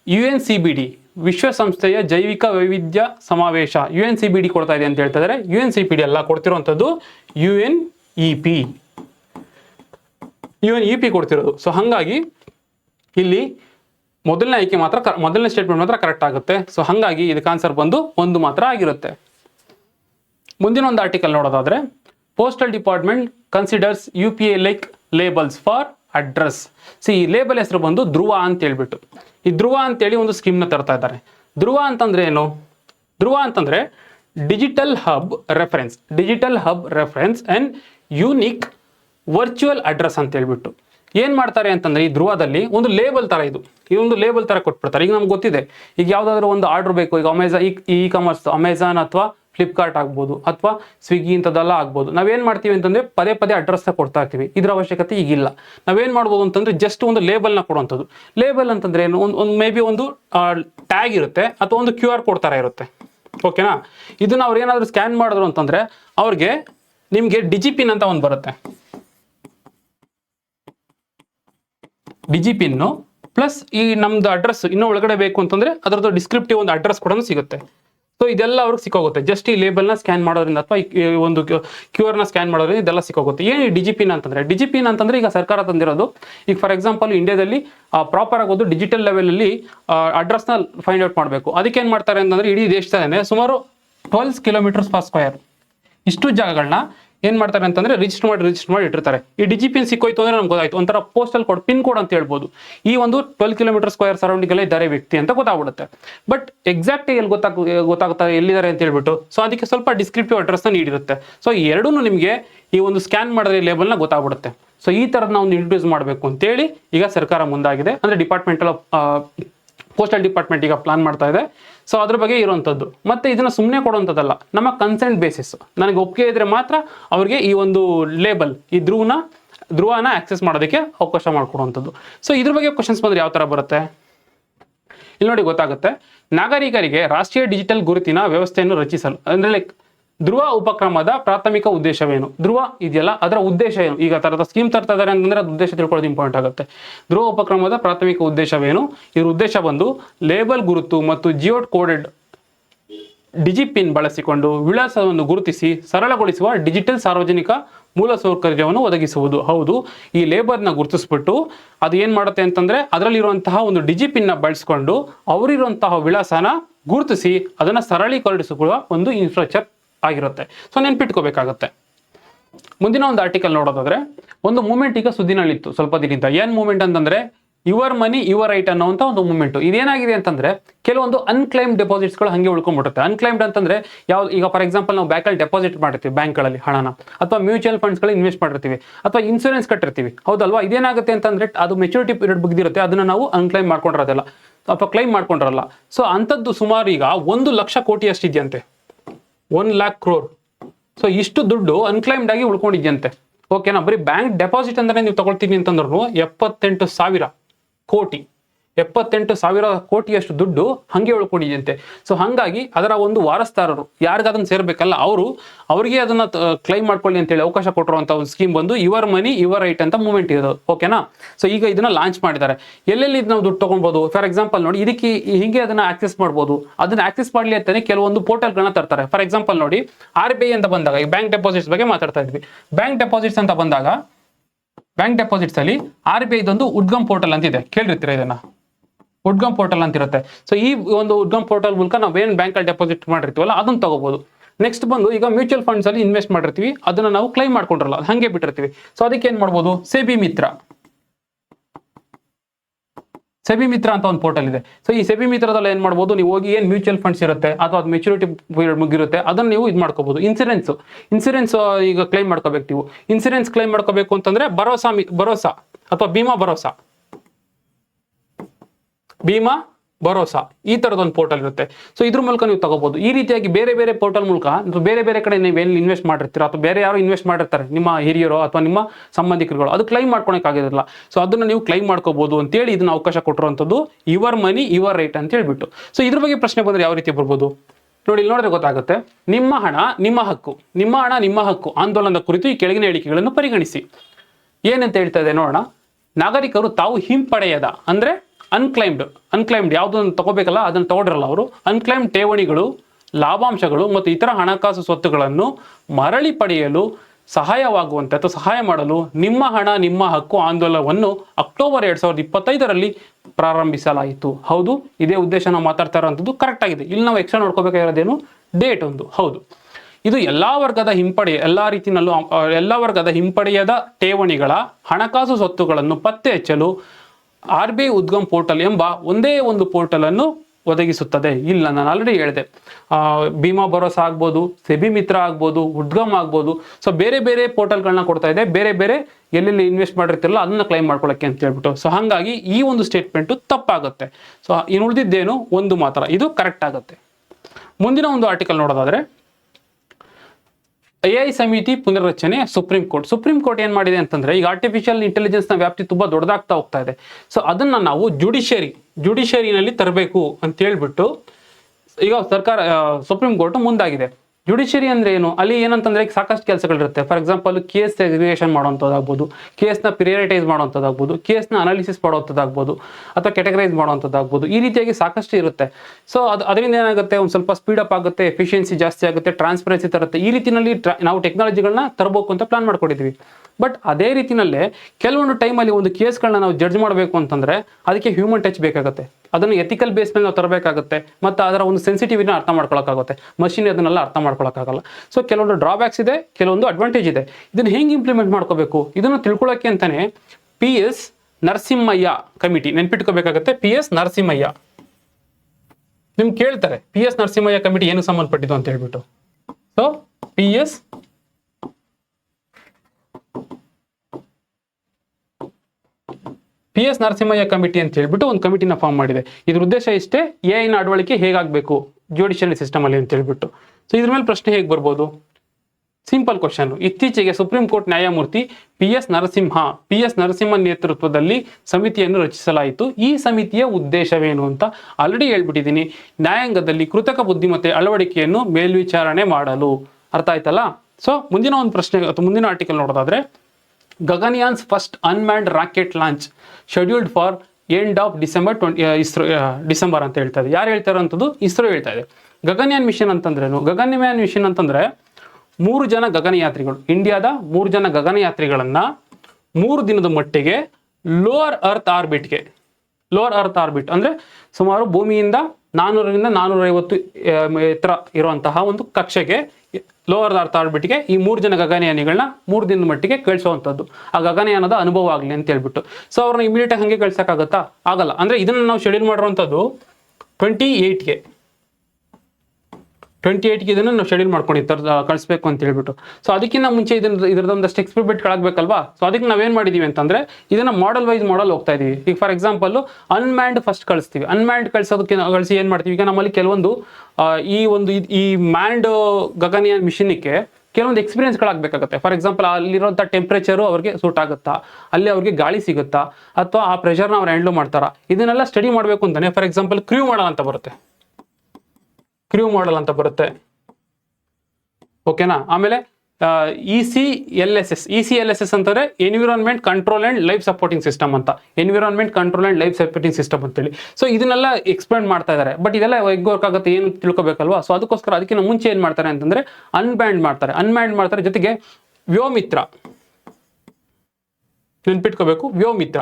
U N C B D ವಿಶ್ವಸಂಸ್ಥೆಯ ಜೈವಿಕ ವೈವಿಧ್ಯ ಸಮಾವೇಶ U N C B D ಕೊಡ್ತಾ ಇದೆ ಅಂತ ಹೇಳ್ತಾ ಇದ್ದಾರೆ U N C P D ಎಲ್ಲ ಕೊಡ್ತಿರುವಂಥದ್ದು U N E P N E P ಕೊಡ್ತಿರೋದು. So ಹಾಗಾಗಿ ಇಲ್ಲಿ ಮೊದಲನೇ ಆಯ್ಕೆ ಮಾತ್ರ ಮೊದಲನೇ ಸ್ಟೇಟ್ಮೆಂಟ್ ಮಾತ್ರ ಕರೆಕ್ಟ್ ಆಗುತ್ತೆ. ಸೊ ಹಾಗಾಗಿ ಇದಕ್ಕೆ ಆನ್ಸರ್ ಬಂದು ಒಂದು ಮಾತ್ರ ಆಗಿರುತ್ತೆ. ಮುಂದಿನ ಒಂದು ಆರ್ಟಿಕಲ್ ನೋಡೋದಾದ್ರೆ postal department considers U P A like labels for address C ಈ ಲೇಬಲ್ ಹೆಸರು ಬಂದು ಧ್ರುವ ಅಂತ ಹೇಳ್ಬಿಟ್ಟು. ಈ ಧ್ರುವ ಅಂತೇಳಿ ಒಂದು ಸ್ಕೀಮ್ನ ತರ್ತಾ ಇದ್ದಾರೆ. ಧ್ರುವ ಅಂತಂದ್ರೆ ಏನು? ಧ್ರುವ ಅಂತಂದ್ರೆ digital hub reference digital hub reference and unique virtual address ಅಂತ ಹೇಳ್ಬಿಟ್ಟು. ಏನು ಮಾಡ್ತಾರೆ ಅಂತಂದರೆ ಈ ಧ್ರುವದಲ್ಲಿ ಒಂದು ಲೇಬಲ್ ಥರ ಇದು. ಒಂದು ಲೇಬಲ್ ಥರ ಕೊಟ್ಬಿಡ್ತಾರೆ. ಈಗ ನಮ್ಗೆ ಗೊತ್ತಿದೆ. ಈಗ ಯಾವುದಾದ್ರೂ ಒಂದು ಆರ್ಡ್ರ್ ಬೇಕು. ಈಗ ಅಮೆಝಾನ್ ಈ ಇ ಕಾಮರ್ಸ್ ಅಮೆಝಾನ್ ಅಥವಾ ಫ್ಲಿಪ್ಕಾರ್ಟ್ ಆಗ್ಬೋದು ಅಥವಾ ಸ್ವಿಗ್ಗಿ ಇಂಥದ್ದೆಲ್ಲ ಆಗ್ಬೋದು. ನಾವೇನು ಮಾಡ್ತೀವಿ ಅಂತಂದರೆ ಪದೇ ಪದೇ ಅಡ್ರೆಸ್ನ ಕೊಡ್ತಾ ಇರ್ತೀವಿ. ಇದರ ಅವಶ್ಯಕತೆ ಈಗಿಲ್ಲ. ನಾವೇನು ಮಾಡ್ಬೋದು ಅಂತಂದರೆ ಜಸ್ಟ್ ಒಂದು ಲೇಬಲ್ನ ಕೊಡುವಂಥದ್ದು. ಲೇಬಲ್ ಅಂತಂದರೆ ಏನು? ಒಂದು ಒಂದು ಮೇ ಬಿ ಒಂದು ಟ್ಯಾಗ್ ಇರುತ್ತೆ ಅಥವಾ ಒಂದು ಕ್ಯೂ ಆರ್ ಕೋಡ್ ಥರ ಇರುತ್ತೆ. ಓಕೆನಾ ಇದನ್ನು ಅವ್ರು ಏನಾದರೂ ಸ್ಕ್ಯಾನ್ ಮಾಡಿದ್ರು ಅಂತಂದರೆ ಅವ್ರಿಗೆ ನಿಮಗೆ ಡಿಜಿಪಿನ್ ಅಂತ ಒಂದು ಬರುತ್ತೆ. ಡಿಜಿ ಪಿನ್ನು, ಪ್ಲಸ್ ಈ ನಮ್ದು ಅಡ್ರೆಸ್ ಇನ್ನೂ ಒಳಗಡೆ ಬೇಕು ಅಂತಂದ್ರೆ ಅದರದ್ದು ಡಿಸ್ಕ್ರಿಪ್ಟಿವ್ ಒಂದು ಅಡ್ರೆಸ್ ಕೂಡ ಸಿಗುತ್ತೆ. ಸೊ ಇದೆಲ್ಲ ಅವ್ರಿಗೆ ಸಿಕ್ಕೋಗುತ್ತೆ. ಜಸ್ಟ್ ಈ ಲೇಬಲ್ನ ಸ್ಕ್ಯಾನ್ ಮಾಡೋದ್ರಿಂದ ಅಥವಾ ಒಂದು ಕ್ಯೂ ಆರ್ನ ಸ್ಕ್ಯಾನ್ ಮಾಡೋದ್ರಿಂದ ಇದೆಲ್ಲ ಸಿಕ್ಕೋಗುತ್ತೆ. ಏನು ಈ ಡಿಜಿಪಿನ್ ಅಂತಂದ್ರೆ? ಡಿಜಿಪಿನ್ ಅಂತಂದ್ರೆ ಈಗ ಸರ್ಕಾರ ತಂದಿರೋದು, ಈಗ ಫಾರ್ ಎಕ್ಸಾಂಪಲ್ ಇಂಡಿಯಾದಲ್ಲಿ ಪ್ರಾಪರ್ ಆಗೋದು ಡಿಜಿಟಲ್ ಲೆವೆಲಲ್ಲಿ ಅಡ್ರೆಸ್ನ ಫೈಂಡ್ ಔಟ್ ಮಾಡಬೇಕು. ಅದಕ್ಕೆ ಏನು ಮಾಡ್ತಾರೆ ಅಂತಂದ್ರೆ ಇಡೀ ದೇಶದಲ್ಲೇ ಸುಮಾರು ಟ್ವೆಲ್ಸ್ ಕಿಲೋಮೀಟರ್ಸ್ ಪರ್ ಸ್ಕ್ವೇರ್ ಇಷ್ಟು ಜಾಗಗಳನ್ನ ಏನ್ ಮಾಡ್ತಾರೆ ಅಂತಂದ್ರೆ ರಿಜಿಸ್ಟರ್ ಮಾಡಿ ರಿಜಿಸ್ಟರ್ ಮಾಡಿ ಇಟ್ಟಿರ್ತಾರೆ. ಈ ಡಿಜಿ ಪಿನ್ ಸಿಕ್ಕೋಯ್ತು ಅಂದ್ರೆ ನಮ್ಗೆ ಗೊತ್ತಾಯ್ತು. ಒಂಥರ ಪೋಸ್ಟಲ್ ಕೋಡ್ ಪಿನ್ ಕೋಡ್ ಅಂತ ಹೇಳ್ಬೋದು. ಈ ಒಂದು ಟ್ವೆಲ್ ಕಿಲೋಮೀಟರ್ ಸ್ಕ್ವೇರ್ ಸರೌಂಡಿಂಗ್ ಎಲ್ಲ ಇದ್ದಾರೆ ವ್ಯಕ್ತಿ ಅಂತ ಗೊತ್ತಾಗ್ಬಿಡುತ್ತೆ. ಬಟ್ ಎಕ್ಸಾಕ್ಟ್ ಎಲ್ಲಿ ಗೊತ್ತಾಗ, ಗೊತ್ತಾಗುತ್ತೆ, ಎಲ್ಲಿದ್ದಾರೆ ಅಂತ ಹೇಳ್ಬಿಟ್ಟು ಸೊ ಅದಕ್ಕೆ ಸ್ವಲ್ಪ ಡಿಸ್ಕ್ರಿಪ್ಟಿವ್ ಅಡ್ರೆಸ್ ನೀಡಿರುತ್ತೆ. ಸೊ ಎರಡೂ ನಿಮಗೆ ಈ ಒಂದು ಸ್ಕ್ಯಾನ್ ಮಾಡಿದ್ರೆ ಲೇಬಲ್ನ ಗೊತ್ತಾಗ್ಬಿಡುತ್ತೆ. ಸೊ ಈ ಥರದ ನಾವು ಇಂಟ್ರೊಡ್ಯೂಸ್ ಮಾಡಬೇಕು ಅಂತೇಳಿ ಈಗ ಸರ್ಕಾರ ಮುಂದಾಗಿದೆ. ಅಂದ್ರೆ ಡಿಪಾರ್ಟ್ಮೆಂಟಲ್ ಪೋಸ್ಟಲ್ ಡಿಪಾರ್ಟ್ಮೆಂಟ್ ಈಗ ಪ್ಲಾನ್ ಮಾಡ್ತಾ ಇದೆ. ಸೊ ಅದ್ರ ಬಗ್ಗೆ ಇರುವಂಥದ್ದು ಮತ್ತೆ ಇದನ್ನ ಸುಮ್ಮನೆ ಕೊಡುವಂಥದ್ದಲ್ಲ ನಮ್ಮ ಕನ್ಸೆಂಟ್ ಬೇಸಿಸ್ ನನಗೆ ಒಪ್ಪಿಗೆ ಇದ್ರೆ ಮಾತ್ರ ಅವ್ರಿಗೆ ಈ ಒಂದು ಲೇಬಲ್ ಈ ಧ್ರುವನ ಧ್ರುವನ ಆಕ್ಸೆಸ್ ಮಾಡೋದಕ್ಕೆ ಅವಕಾಶ ಮಾಡಿಕೊಡುವಂಥದ್ದು ಸೊ ಇದ್ರ ಬಗ್ಗೆ ಕ್ವಶನ್ಸ್ ಬಂದ್ರೆ ಯಾವ ಥರ ಬರುತ್ತೆ? ಇಲ್ಲಿ ನೋಡಿ ಗೊತ್ತಾಗುತ್ತೆ. ನಾಗರಿಕರಿಗೆ ರಾಷ್ಟ್ರೀಯ ಡಿಜಿಟಲ್ ಗುರುತಿನ ವ್ಯವಸ್ಥೆಯನ್ನು ರಚಿಸಲು, ಅಂದ್ರೆ ಲೈಕ್ ಧ್ರುವ ಉಪಕ್ರಮದ ಪ್ರಾಥಮಿಕ ಉದ್ದೇಶವೇನು? ಧ್ರುವ ಇದೆಯಲ್ಲ, ಅದರ ಉದ್ದೇಶ ಏನು? ಈಗ ತರದ ಸ್ಕೀಮ್ ತರ್ತಾ ಇದ್ದಾರೆ ಅಂತಂದ್ರೆ ಅದು ಉದ್ದೇಶ ತಿಳ್ಕೊಳ್ಳೋದು ಇಂಪಾರ್ಟೆಂಟ್ ಆಗುತ್ತೆ. ಧ್ರುವ ಉಪಕ್ರಮದ ಪ್ರಾಥಮಿಕ ಉದ್ದೇಶವೇನು? ಇದ್ರ ಉದ್ದೇಶ ಬಂದು ಲೇಬಲ್ ಗುರುತು ಮತ್ತು ಜಿಯೋಟ್ ಕೋಡೆಡ್ ಡಿಜಿಪಿನ್ ಬಳಸಿಕೊಂಡು ವಿಳಾಸವನ್ನು ಗುರುತಿಸಿ ಸರಳಗೊಳಿಸುವ ಡಿಜಿಟಲ್ ಸಾರ್ವಜನಿಕ ಮೂಲಸೌಕರ್ಯವನ್ನು ಒದಗಿಸುವುದು. ಹೌದು, ಈ ಲೇಬರ್ನ ಗುರುತಿಸ್ಬಿಟ್ಟು ಅದು ಏನು ಮಾಡುತ್ತೆ ಅಂತಂದ್ರೆ ಅದರಲ್ಲಿರುವಂತಹ ಒಂದು ಡಿಜಿಪಿನ್ನ ಬಳಸಿಕೊಂಡು ಅವರಿರುವಂತಹ ವಿಳಾಸನ ಗುರುತಿಸಿ ಅದನ್ನು ಸರಳೀಕರಿಸಿಕೊಳ್ಳುವ ಒಂದು ಇನ್ಫ್ರಾಸ್ಟ್ರಕ್ಚರ್ ಆಗಿರುತ್ತೆ. ಸೊ ನೆನ್ಪಿಟ್ಕೋಬೇಕಾಗತ್ತೆ. ಮುಂದಿನ ಒಂದು ಆರ್ಟಿಕಲ್ ನೋಡೋದಾದ್ರೆ, ಒಂದು ಮೂಮೆಂಟ್ ಈಗ ಸುದ್ದಿನಲ್ಲಿತ್ತು ಸ್ವಲ್ಪ ದಿನದಿಂದ. ಏನ್ ಮೂಮೆಂಟ್ ಅಂತಂದ್ರೆ ಯುವರ್ ಮನಿ ಯುವರ್ ರೈಟ್ ಅಂತ ಒಂದು ಮೂಮೆಂಟ್ ಇದೇನಾಗಿದೆ ಅಂತಂದ್ರೆ, ಕೆಲವೊಂದು ಅನ್ಕ್ಲೈಮ್ ಡೆಪಾಸಿಟ್ಸ್ಗಳು ಹಂಗೆ ಉಳ್ಕೊಂಡ್ಬಿಡುತ್ತೆ. ಅನ್ಕ್ಲೈಮ್ಡ್ ಅಂತಂದ್ರೆ ಯಾವ ಈಗ ಫಾರ್ ಎಕ್ಸಾಂಪಲ್ ನಾವು ಬ್ಯಾಂಕಲ್ಲಿ ಡೆಪಾಸಿಟ್ ಮಾಡಿರ್ತೀವಿ ಬ್ಯಾಂಕ್ಗಳಲ್ಲಿ ಹಣನ. ಅಥವಾ ಮ್ಯೂಚುವಲ್ ಫಂಡ್ಸ್ಗಳು ಇನ್ವೆಸ್ಟ್ ಮಾಡಿರ್ತೀವಿ. ಅಥವಾ ಇನ್ಸೂರೆನ್ಸ್ ಕಟ್ಟಿರ್ತೀವಿ. ಹೌದಲ್ವಾ? ಇದೇನಾಗುತ್ತೆ ಅಂತಂದ್ರೆ, ಅದು ಮೆಚುರಿಟಿ ಪೀರಿಯಡ್ ಬಗ್ದಿರುತ್ತೆ ಅದನ್ನ ನಾವು ಅನ್ಕ್ಲೈಮ್ ಮಾಡ್ಕೊಂಡಿರೋದಿಲ್ಲ. ಅಥವಾ ಕ್ಲೈಮ್ ಮಾಡ್ಕೊಂಡಿರಲ್ಲ. ಸೊ ಅಂಥದ್ದು ಸುಮಾರು ಈಗ ಒಂದು ಲಕ್ಷ ಕೋಟಿ ಅಷ್ಟಿದೆಯಂತೆ ಒನ್ ಲ್ಯಾಕ್ ಕ್ರೋರ್ ಸೊ ಇಷ್ಟು ದುಡ್ಡು ಅನ್ಕ್ಲೈಮ್ಡ್ ಆಗಿ ಉಳ್ಕೊಂಡಿದ್ಯಂತೆ. ಓಕೆನಾ ಬರೀ ಬ್ಯಾಂಕ್ ಡೆಪಾಸಿಟ್ ಅಂದ್ರೆ ನೀವು ತಗೊಳ್ತೀನಿ ಅಂತಂದ್ರು ಎಪ್ಪತ್ತೆಂಟು ಸಾವಿರ ಕೋಟಿ. ಎಪ್ಪತ್ತೆಂಟು ಸಾವಿರ ಕೋಟಿಯಷ್ಟು ದುಡ್ಡು ಹಂಗೆ ಉಳ್ಕೊಂಡಿದೆಯಂತೆ. ಸೊ ಹಾಗಾಗಿ ಅದರ ಒಂದು ವಾರಸ್ತಾರರು ಯಾರಿಗೆ ಅದನ್ನ ಸೇರ್ಬೇಕಲ್ಲ, ಅವರು ಅವರಿಗೆ ಅದನ್ನ ಕ್ಲೈಮ್ ಮಾಡ್ಕೊಳ್ಳಿ ಅಂತೇಳಿ ಅವಕಾಶ ಕೊಟ್ಟಿರುವಂತ ಒಂದು ಸ್ಕೀಮ್ ಬಂದು ಯುವರ್ ಮನಿ, ಯುವರ್ ರೈಟ್ ಅಂತ ಮೂವ್ಮೆಂಟ್ ಇರೋದು. ಓಕೆನಾ ಸೊ ಈಗ ಇದನ್ನ ಲಾಂಚ್ ಮಾಡಿದ್ದಾರೆ. ಎಲ್ಲೆಲ್ಲಿ ನಾವು ದುಡ್ಡು ತಗೊಳ್ಬೋದು? ಫಾರ್ ಎಕ್ಸಾಂಪಲ್ ನೋಡಿ, ಇದಕ್ಕೆ ಹಿಂಗೆ ಅದನ್ನ ಆಕ್ಸೆಸ್ ಮಾಡ್ಬೋದು. ಅದನ್ನ ಆಕ್ಸೆಸ್ ಮಾಡಲಿ ಅಂತಾನೆ ಕೆಲವೊಂದು ಪೋರ್ಟಲ್ಗಳನ್ನ ತರ್ತಾರೆ. ಫಾರ್ ಎಕ್ಸಾಂಪಲ್ ನೋಡಿ ಆರ್ ಬಿ ಐ ಅಂತ ಬಂದಾಗ ಈ ಬ್ಯಾಂಕ್ ಡೆಪಾಸಿಟ್ಸ್ ಬಗ್ಗೆ ಮಾತಾಡ್ತಾ ಇದ್ವಿ. ಬ್ಯಾಂಕ್ ಡೆಪಾಸಿಟ್ಸ್ ಅಂತ ಬಂದಾಗ ಬ್ಯಾಂಕ್ ಡೆಪಾಸಿಟ್ಸ್ ಅಲ್ಲಿ ಆರ್ ಬಿ ಐದೊಂದು ಉದ್ಗಮ್ ಪೋರ್ಟಲ್ ಅಂತಿದೆ. ಕೇಳಿರ್ತೀರ ಇದನ್ನ? ಉಡ್ಗಮ್ ಪೋರ್ಟಲ್ ಅಂತ ಇರುತ್ತೆ ಸೊ ಈ ಒಂದು ಉಡ್ಗಮ್ ಪೋರ್ಟಲ್ ಮೂಲಕ ನಾವೇನು ಬ್ಯಾಂಕಲ್ಲಿ ಡೆಪಾಸಿಟ್ ಮಾಡಿರ್ತೀವಲ್ಲ, ಅದನ್ನ ತಗೋಬಹುದು ನೆಕ್ಸ್ಟ್ ಬಂದು ಈಗ ಮ್ಯೂಚುವಲ್ ಫಂಡ್ಸ್ ಅಲ್ಲಿ ಇನ್ವೆಸ್ಟ್ ಮಾಡಿರ್ತೀವಿ, ಅದನ್ನ ನಾವು ಕ್ಲೈಮ್ ಮಾಡ್ಕೊಂಡಿರಲ್ಲ ಹಂಗೆ ಬಿಟ್ಟಿರ್ತೀವಿ. ಸೊ ಅದಕ್ಕೆ ಏನ್ ಮಾಡ್ಬೋದು? ಸೆಬಿ ಮಿತ್ರ ಸೆಬಿ ಮಿತ್ರ ಅಂತ ಒಂದು ಪೋರ್ಟಲ್ ಇದೆ. ಸೊ ಈ ಸೆಬಿ ಮಿತ್ರದಲ್ಲಿ ಏನ್ ಮಾಡ್ಬೋದು? ನೀವು ಹೋಗಿ ಏನ್ ಮ್ಯೂಚುವಲ್ ಫಂಡ್ಸ್ ಇರುತ್ತೆ, ಅಥವಾ ಅದು ಮೆಚುರಿಟಿ ಪೀರಿಯಡ್ ಮುಗಿರುತ್ತೆ, ಅದನ್ನ ನೀವು ಇದು ಮಾಡ್ಕೋಬಹುದು ಇನ್ಸೂರೆನ್ಸ್ ಇನ್ಸೂರೆನ್ಸ್ ಈಗ ಕ್ಲೈಮ್ ಮಾಡ್ಕೋಬೇಕು ನೀವು. ಇನ್ಸೂರೆನ್ಸ್ ಕ್ಲೈಮ್ ಮಾಡ್ಕೋಬೇಕು ಅಂತಂದ್ರೆ ಭರೋಸಾ ಭರೋಸಾ, ಅಥವಾ ಭೀಮಾ ಭರೋಸಾ. ಭೀಮಾ, ಭರೋಸಾ, ಈ ತರದ ಒಂದು ಪೋರ್ಟಲ್ ಇರುತ್ತೆ. ಸೊ ಇದ್ರ ಮೂಲಕ ನೀವು ತಗೋಬಹುದು ಈ ರೀತಿಯಾಗಿ ಬೇರೆ ಬೇರೆ ಪೋರ್ಟಲ್ ಮೂಲಕ ಬೇರೆ ಬೇರೆ ಕಡೆ ನೀವು ಎಲ್ಲಿ ಇನ್ವೆಸ್ಟ್ ಮಾಡಿರ್ತೀರ ಅಥವಾ ಬೇರೆ ಯಾರು ಇನ್ವೆಸ್ಟ್ ಮಾಡಿರ್ತಾರೆ, ನಿಮ್ಮ ಹಿರಿಯರು ಅಥವಾ ನಿಮ್ಮ ಸಂಬಂಧಿಕರುಗಳು, ಅದು ಕ್ಲೈಮ್ ಮಾಡ್ಕೊಳಕ್ಕಾಗೋದಿಲ್ಲ ಸೊ ಅದನ್ನ ನೀವು ಕ್ಲೈಮ್ ಮಾಡ್ಕೋಬಹುದು ಅಂತೇಳಿ ಇದನ್ನ ಅವಕಾಶ ಕೊಟ್ಟಿರುವಂಥದ್ದು ಯುವರ್ ಮನಿ ಯುವರ್ ರೈಟ್ ಅಂತ ಹೇಳ್ಬಿಟ್ಟು. ಸೊ ಇದ್ರ ಬಗ್ಗೆ ಪ್ರಶ್ನೆ ಬಂದ್ರೆ ಯಾವ ರೀತಿ ಬರ್ಬೋದು? ನೋಡಿ, ಇಲ್ಲಿ ನೋಡಿದ್ರೆ ಗೊತ್ತಾಗುತ್ತೆ. ನಿಮ್ಮ ಹಣ, ನಿಮ್ಮ ಹಕ್ಕು. ನಿಮ್ಮ ಹಣ, ನಿಮ್ಮ ಹಕ್ಕು. ಆಂದೋಲನದ ಕುರಿತು ಈ ಕೆಳಗಿನ ಹೇಳಿಕೆಗಳನ್ನು ಪರಿಗಣಿಸಿ. ಏನಂತ ಹೇಳ್ತಾ ಇದೆ ನೋಡೋಣ. ನಾಗರಿಕರು ತಾವು ಹಿಂಪಡೆಯದ, ಅಂದ್ರೆ ಅನ್ಕ್ಲೈಮ್ಡ್ ಅನ್ಕ್ಲೈಮ್ಡ್ ಯಾವುದನ್ನು ತಗೋಬೇಕಲ್ಲ, ಅದನ್ನು ತಗೊಂಡಿರಲ್ಲ ಅವರು. ಅನ್ಕ್ಲೈಮ್ ಠೇವಣಿಗಳು, ಲಾಭಾಂಶಗಳು ಮತ್ತು ಇತರ ಹಣಕಾಸು ಸ್ವತ್ತುಗಳನ್ನು ಮರಳಿ ಪಡೆಯಲು ಸಹಾಯವಾಗುವಂತೆ ಅಥವಾ ಸಹಾಯ ಮಾಡಲು ನಿಮ್ಮ ಹಣ, ನಿಮ್ಮ ಹಕ್ಕು ಆಂದೋಲನವನ್ನು ಅಕ್ಟೋಬರ್ ಎರಡು ಸಾವಿರದ ಇಪ್ಪತ್ತೈದರಲ್ಲಿ ಪ್ರಾರಂಭಿಸಲಾಯಿತು. ಹೌದು, ಇದೇ ಉದ್ದೇಶ ನಾವು ಮಾತಾಡ್ತಾ ಇರೋಂಥದ್ದು ಕರೆಕ್ಟ್ ಆಗಿದೆ. ಇಲ್ಲಿ ನಾವು ಎಕ್ಸ್ಟ್ರಾ ನೋಡ್ಕೋಬೇಕಾಗಿರೋದೇನು? ಡೇಟ್ ಒಂದು. ಹೌದು. ಇದು ಎಲ್ಲ ವರ್ಗದ ಹಿಂಪಡೆಯ ಎಲ್ಲ ರೀತಿಯಲ್ಲೂ ಎಲ್ಲಾ ವರ್ಗದ ಹಿಂಪಡೆಯದ ಠೇವಣಿಗಳ ಹಣಕಾಸು ಸ್ವತ್ತುಗಳನ್ನು ಪತ್ತೆ ಹಚ್ಚಲು ಆರ್ ಬಿ ಉದ್ಗಮ್ ಪೋರ್ಟಲ್ ಎಂಬ ಒಂದೇ ಒಂದು ಪೋರ್ಟಲ್ ಅನ್ನು ಒದಗಿಸುತ್ತದೆ. ಇಲ್ಲ ನಾನು ಆಲ್ರೆಡಿ ಹೇಳಿದೆ. ಭೀಮಾ ಭರೋಸಾ ಆಗ್ಬೋದು, ಸೆಬಿ ಮಿತ್ರ ಆಗ್ಬೋದು, ಉದ್ಗಮ್ ಆಗ್ಬೋದು. ಸೊ ಬೇರೆ ಬೇರೆ ಪೋರ್ಟಲ್ಗಳನ್ನ ಕೊಡ್ತಾ ಇದೆ. ಬೇರೆ ಬೇರೆ ಎಲ್ಲೆಲ್ಲಿ ಇನ್ವೆಸ್ಟ್ ಮಾಡಿರ್ತಿರಲ್ಲ, ಅದನ್ನ ಕ್ಲೈಮ್ ಮಾಡ್ಕೊಳಕ್ಕೆ ಅಂತ ಹೇಳ್ಬಿಟ್ಟು. ಸೊ ಹಾಗಾಗಿ ಈ ಒಂದು ಸ್ಟೇಟ್ಮೆಂಟು ತಪ್ಪಾಗುತ್ತೆ. ಸೊ ಇನ್ನು ಉಳಿದಿದ್ದೇನು ಒಂದು ಮಾತ್ರ. ಇದು ಕರೆಕ್ಟ್ ಆಗುತ್ತೆ. ಮುಂದಿನ ಒಂದು ಆರ್ಟಿಕಲ್ ನೋಡೋದಾದ್ರೆ ಐ ಸಮಿತಿ ಪುನರ್ರಚನೆ ಸುಪ್ರೀಂ ಕೋರ್ಟ್. ಸುಪ್ರೀಂ ಕೋರ್ಟ್ ಏನ್ ಮಾಡಿದೆ ಅಂತಂದ್ರೆ ಈಗ ಆರ್ಟಿಫಿಷಿಯಲ್ ಇಂಟೆಲಿಜೆನ್ಸ್ನ ವ್ಯಾಪ್ತಿ ತುಂಬಾ ದೊಡ್ಡದಾಗ್ತಾ ಹೋಗ್ತಾ ಇದೆ. ಸೊ ಅದನ್ನ ನಾವು ಜುಡಿಷಿಯರಿ ಜುಡಿಷಿಯರಿನಲ್ಲಿ ತರಬೇಕು ಅಂತ ಹೇಳ್ಬಿಟ್ಟು ಈಗ ಸರ್ಕಾರ ಸುಪ್ರೀಂ ಕೋರ್ಟ್ ಮುಂದಾಗಿದೆ. ಜುಡಿಷಿಯರಿ ಅಂದ್ರೆ ಏನು? ಅಲ್ಲಿ ಏನಂತಂದ್ರೆ ಸಾಕಷ್ಟು ಕೆಲಸಗಳಿರುತ್ತೆ. ಫಾರ್ ಎಕ್ಸಾಂಪಲ್ ಕೇಸ್ ಎಗ್ರಿಗೇಷನ್ ಮಾಡುವಂಥದ್ದಾಗ್ಬೋದು ಕೇಸ್ನ ಪ್ರಿಯರಿಟೈಸ್ ಮಾಡುವಂಥದ್ದಾಗ್ಬೋದು ಕೇಸ್ನ ಅನಾಲಿಸಿಸ್ ಮಾಡುವಂಥದ್ದಾಗ್ಬೋದು, ಅಥವಾ ಕೆಟಗರೈಸ್ ಮಾಡುವಂಥದ್ದಾಗ್ಬೋದು, ಈ ರೀತಿಯಾಗಿ ಸಾಕಷ್ಟು ಇರುತ್ತೆ. ಸೊ ಅದು ಅದರಿಂದ ಏನಾಗುತ್ತೆ? ಒಂದು ಸ್ವಲ್ಪ ಸ್ಪೀಡ್ ಅಪ್ ಆಗುತ್ತೆ ಎಫಿಷಿಯನ್ಸಿ ಜಾಸ್ತಿ ಆಗುತ್ತೆ ಟ್ರಾನ್ಸ್ಪರೆನ್ಸಿ ತರುತ್ತೆ. ಈ ರೀತಿಯಲ್ಲಿ ನಾವು ಟೆಕ್ನಾಲಜಿಗಳನ್ನ ತರಬೇಕು ಅಂತ ಪ್ಲಾನ್ ಮಾಡ್ಕೊಂಡಿದ್ವಿ. ಬಟ್ ಅದೇ ರೀತಿಯಲ್ಲೇ, ಕೆಲವೊಂದು ಟೈಮಲ್ಲಿ ಒಂದು ಕೇಸ್ಗಳನ್ನ ನಾವು ಜಡ್ಜ್ ಮಾಡಬೇಕು ಅಂತಂದ್ರೆ, ಅದಕ್ಕೆ ಹ್ಯೂಮನ್ ಟಚ್ ಬೇಕಾಗುತ್ತೆ. ಅದನ್ನು ಎಥಿಕಲ್ ಬೇಸ್ ಮೇಲೆ ನಾವು ತರಬೇಕಾಗುತ್ತೆ, ಮತ್ತು ಅದರ ಒಂದು ಸೆನ್ಸಿಟಿವಿನ ಅರ್ಥ ಮಾಡ್ಕೊಳಕ್ಕಾಗುತ್ತೆ. ಮಷಿನ್ ಅದನ್ನೆಲ್ಲ ಅರ್ಥ ಮಾಡ್ಕೊಳಕ್ಕಾಗಲ್ಲ. ಸೊ ಕೆಲವೊಂದು ಡ್ರಾಬ್ಯಾಕ್ಸ್ ಇದೆ, ಕೆಲವೊಂದು ಅಡ್ವಾಂಟೇಜ್ ಇದೆ. ಇದನ್ನು ಹೆಂಗೆ ಇಂಪ್ಲಿಮೆಂಟ್ ಮಾಡ್ಕೋಬೇಕು? ಇದನ್ನು ತಿಳ್ಕೊಳ್ಳೋಕ್ಕೆ ಅಂತಾನೆ ಪಿ ಎಸ್ ನರಸಿಂಹಯ್ಯ ಕಮಿಟಿ ನೆನ್ಪಿಟ್ಕೋಬೇಕಾಗತ್ತೆ ಪಿ ಎಸ್ ನರಸಿಂಹಯ್ಯ. ನಿಮ್ಗೆ ಕೇಳ್ತಾರೆ ಪಿ ಎಸ್ ನರಸಿಂಹಯ್ಯ ಕಮಿಟಿ ಏನು ಸಂಬಂಧಪಟ್ಟಿದ್ದು ಅಂತ ಹೇಳ್ಬಿಟ್ಟು. So P S P S Narasimhaiah committee ಅಂತ ಹೇಳ್ಬಿಟ್ಟು ಒಂದು ಕಮಿಟಿನ ಫಾರ್ಮ್ ಮಾಡಿದೆ. ಇದ್ರ ಉದ್ದೇಶ ಇಷ್ಟೇ ಎ ಐನ ಅಳವಡಿಕೆ ಹೇಗಾಗಬೇಕು? ಜುಡಿಷಿಯರಿ ಸಿಸ್ಟಮ್ ಅಲ್ಲಿ ಅಂತ ಹೇಳ್ಬಿಟ್ಟು. ಸೊ ಇದ್ರ ಮೇಲೆ ಪ್ರಶ್ನೆ ಹೇಗೆ ಬರ್ಬೋದು? ಸಿಂಪಲ್ ಕ್ವಶನ್ ಇತ್ತೀಚೆಗೆ ಸುಪ್ರೀಂ ಕೋರ್ಟ್ ನ್ಯಾಯಮೂರ್ತಿ P S Narasimha P S Narasimha ನೇತೃತ್ವದಲ್ಲಿ ಸಮಿತಿಯನ್ನು ರಚಿಸಲಾಯಿತು. ಈ ಸಮಿತಿಯ ಉದ್ದೇಶವೇನು ಅಂತ ಆಲ್ರೆಡಿ ಹೇಳ್ಬಿಟ್ಟಿದ್ದೀನಿ. ನ್ಯಾಯಾಂಗದಲ್ಲಿ ಕೃತಕ ಬುದ್ಧಿಮತ್ತೆ ಅಳವಡಿಕೆಯನ್ನು ಮೇಲ್ವಿಚಾರಣೆ ಮಾಡಲು. ಅರ್ಥ ಆಯ್ತಲ್ಲ? ಸೊ ಮುಂದಿನ ಒಂದು ಪ್ರಶ್ನೆ, ಅಥವಾ ಮುಂದಿನ ಆರ್ಟಿಕಲ್ ನೋಡೋದಾದ್ರೆ Gaganyaan's first unmanned rocket launch scheduled for end of December twenty ISRO December ಅಂತ ಹೇಳ್ತಾ ಇದೆ. ಯಾರು ಹೇಳ್ತಾರಂಥದ್ದು ಇಸ್ರೋ ಹೇಳ್ತಾ ಇದೆ. ಗಗನಯಾನ್ ಮಿಷನ್ ಅಂತಂದ್ರೇನು? ಗಗನಯಾನ್ ಮಿಷನ್ ಅಂತಂದ್ರೆ ಮೂರು ಜನ ಗಗನಯಾತ್ರಿಗಳು, ಇಂಡಿಯಾದ ಮೂರು ಜನ ಗಗನಯಾತ್ರಿಗಳನ್ನ ಮೂರು ದಿನದ ಮಟ್ಟಿಗೆ ಲೋವರ್ ಅರ್ತ್ ಆರ್ಬಿಟ್ಗೆ ಲೋವರ್ ಅರ್ತ್ ಆರ್ಬಿಟ್ ಅಂದ್ರೆ ಸುಮಾರು ಭೂಮಿಯಿಂದ ನಾನ್ನೂರರಿಂದ ನಾನ್ನೂರೈವತ್ತು ಎತ್ತರ ಇರುವಂತಹ ಒಂದು ಕಕ್ಷೆಗೆ ಲೋವರ್ ಅರ್ಥ ಆರ್ಬಿಟ್ಗೆ ಈ ಮೂರು ಜನ ಗಗನಯಾನಿಗಳನ್ನ ಮೂರು ದಿನದ ಮಟ್ಟಿಗೆ ಕಳಿಸುವಂಥದ್ದು ಆ ಗಗನಯಾನದ ಅನುಭವ ಆಗಲಿ ಅಂತ ಹೇಳ್ಬಿಟ್ಟು. ಸೊ ಅವ್ರನ್ನ ಇಮಿಡಿಯೇಟ್ ಆಗಿ ಹಂಗೆ ಕಳ್ಸಕ್ಕಾಗತ್ತಾ? ಆಗಲ್ಲ. ಅಂದರೆ ಇದನ್ನು ನಾವು ಶೆಡ್ಯೂಲ್ ಮಾಡಿರುವಂಥದ್ದು ಟ್ವೆಂಟಿ ಏಯ್ಟ್ಗೆ ಟ್ವೆಂಟಿ ಏಯ್ಟ್ಗೆ ಇದನ್ನು ನಾವು ಶೆಡ್ಯೂಲ್ ಮಾಡ್ಕೊಂಡು ಥರದ ಕಳಿಸ್ಬೇಕು ಅಂತ ಹೇಳ್ಬಿಟ್ಟು. ಸೊ ಅದಕ್ಕಿಂತ ಮುಂಚೆ ಇದನ್ನ ಇದರದೊಂದಷ್ಟು ಎಕ್ಸ್ಪೆರಿಮೆಂಟ್ಗಳಾಗಬೇಕಲ್ವಾ ಸೊ ಅದಕ್ಕೆ ನಾವೇನು ಮಾಡಿದೀವಿ ಅಂತಂದ್ರೆ, ಇದನ್ನ ಮಾಡಲ್ ವೈಸ್ ಮಾಡಲ್ ಹೋಗ್ತಾ ಇದ್ದೀವಿ ಈಗ ಫಾರ್ ಎಕ್ಸಾಂಪಲ್ ಅನ್ಮ್ಯಾಂಡ್ ಫಸ್ಟ್ ಕಳಿಸ್ತೀವಿ. ಅನ್ಮ್ಯಾಂಡ್ ಕಳಿಸೋದಕ್ಕೆ ಕಳಿಸಿ ಏನು ಮಾಡ್ತೀವಿ? ಈಗ ನಮ್ಮಲ್ಲಿ ಕೆಲವೊಂದು ಈ ಒಂದು, ಈ ಮ್ಯಾಂಡ್ ಗಗನಯಾನ್ ಮಿಷಿನಿಗೆ ಕೆಲವೊಂದು ಎಕ್ಸ್ಪೀರಿಯನ್ಸ್ಗಳಾಗಬೇಕಾಗುತ್ತೆ ಫಾರ್ ಎಕ್ಸಾಂಪಲ್ ಅಲ್ಲಿರೋಂಥ ಟೆಂಪ್ರೇಚರು ಅವ್ರಿಗೆ ಸೂಟ್ ಆಗುತ್ತಾ? ಅಲ್ಲಿ ಅವ್ರಿಗೆ ಗಾಳಿ ಸಿಗುತ್ತಾ? ಅಥವಾ ಆ ಪ್ರೆಷರ್ನ ಅವ್ರು ಹ್ಯಾಂಡ್ಲ್ ಮಾಡ್ತಾರಾ? ಇದನ್ನೆಲ್ಲ ಸ್ಟಡಿ ಮಾಡಬೇಕು ಅಂತಾನೆ ಫಾರ್ ಎಕ್ಸಾಂಪಲ್ ಕ್ರ್ಯೂ ಮಾಡೋ ಅಂತ ಬರುತ್ತೆ. ಕ್ರ್ಯೂ ಮಾಡಲ್ ಅಂತ ಬರುತ್ತೆ. ಓಕೆನಾ ಆಮೇಲೆ E C L S S E C L S S ಅಂತಂದ್ರೆ environment control and life supporting system ಅಂತ. Environment control and life supporting system ಅಂತೇಳಿ. ಸೊ ಇದನ್ನೆಲ್ಲ ಎಕ್ಸ್ಪ್ಲೇನ್ ಮಾಡ್ತಾ ಇದ್ದಾರೆ ಬಟ್ ಇದೆಲ್ಲ ಎಗ್ ವರ್ಕ್ ಆಗುತ್ತೆ ಏನು ತಿಳ್ಕೊಬೇಕಲ್ವಾ? ಸೊ ಅದಕ್ಕೋಸ್ಕರ ಅದಕ್ಕಿಂತ ಮುಂಚೆ ಏನು ಮಾಡ್ತಾರೆ ಅಂತಂದ್ರೆ ಅನ್ಬ್ಯಾಂಡ್ ಮಾಡ್ತಾರೆ. ಅನ್ಬ್ಯಾಂಡ್ ಮಾಡ್ತಾರೆ ಜೊತೆಗೆ ವ್ಯೋಮಿತ್ರ. ನೆನ್ಪಿಟ್ಕೋಬೇಕು. ವ್ಯೋಮಿತ್ರ.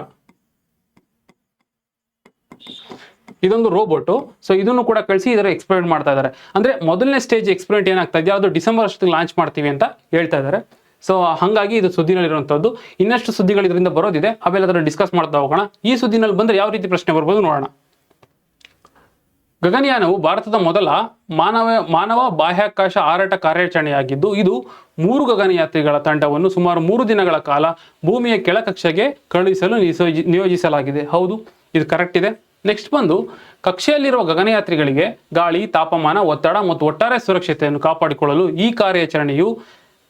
ಇದೊಂದು ರೋಬೋಟು. ಸೊ ಇದನ್ನು ಕೂಡ ಕಳಿಸಿ ಇದರ ಎಕ್ಸ್ಪೆರಿಮೆಂಟ್ ಮಾಡ್ತಾ ಇದ್ದಾರೆ. ಅಂದ್ರೆ ಮೊದಲನೇ ಸ್ಟೇಜ್ ಎಕ್ಸ್ಪೆರಿಮೆಂಟ್ ಏನಾಗ್ತಾ ಇದೆ? ಅದು ಡಿಸೆಂಬರ್ ಅಷ್ಟಕ್ಕೆ ಲಾಂಚ್ ಮಾಡ್ತೀವಿ ಅಂತ ಹೇಳ್ತಾ ಇದ್ದಾರೆ. ಸೊ ಹಾಗಾಗಿ ಇದು ಸುದ್ದಿನಲ್ಲಿರುವಂಥದ್ದು ಇನ್ನಷ್ಟು ಸುದ್ದಿಗಳು ಇದರಿಂದ ಬರೋದಿದೆ. ಆಮೇಲೆ ಅದನ್ನು ಡಿಸ್ಕಸ್ ಮಾಡ್ತಾ ಹೋಗೋಣ. ಈ ಸುದ್ದಿನಲ್ಲಿ ಬಂದ್ರೆ ಯಾವ ರೀತಿ ಪ್ರಶ್ನೆ ಬರ್ಬೋದು ನೋಡೋಣ. ಗಗನಯಾನವು ಭಾರತದ ಮೊದಲ ಮಾನವ ಮಾನವ ಬಾಹ್ಯಾಕಾಶ ಹಾರಾಟ ಕಾರ್ಯಾಚರಣೆಯಾಗಿದ್ದು, ಇದು ಮೂರು ಗಗನಯಾತ್ರಿಗಳ ತಂಡವನ್ನು ಸುಮಾರು ಮೂರು ದಿನಗಳ ಕಾಲ ಭೂಮಿಯ ಕೆಳಕಕ್ಷೆಗೆ ಕಳುಹಿಸಲು ನಿಯೋಜಿ- ನಿಯೋಜಿಸಲಾಗಿದೆ. ಹೌದು, ಇದು ಕರೆಕ್ಟ್ ಇದೆ. ನೆಕ್ಸ್ಟ್ ಬಂದು, ಕಕ್ಷೆಯಲ್ಲಿರುವ ಗಗನಯಾತ್ರಿಗಳಿಗೆ ಗಾಳಿ, ತಾಪಮಾನ, ಒತ್ತಡ ಮತ್ತು ಒಟ್ಟಾರೆ ಸುರಕ್ಷತೆಯನ್ನು ಕಾಪಾಡಿಕೊಳ್ಳಲು ಈ ಕಾರ್ಯಾಚರಣೆಯು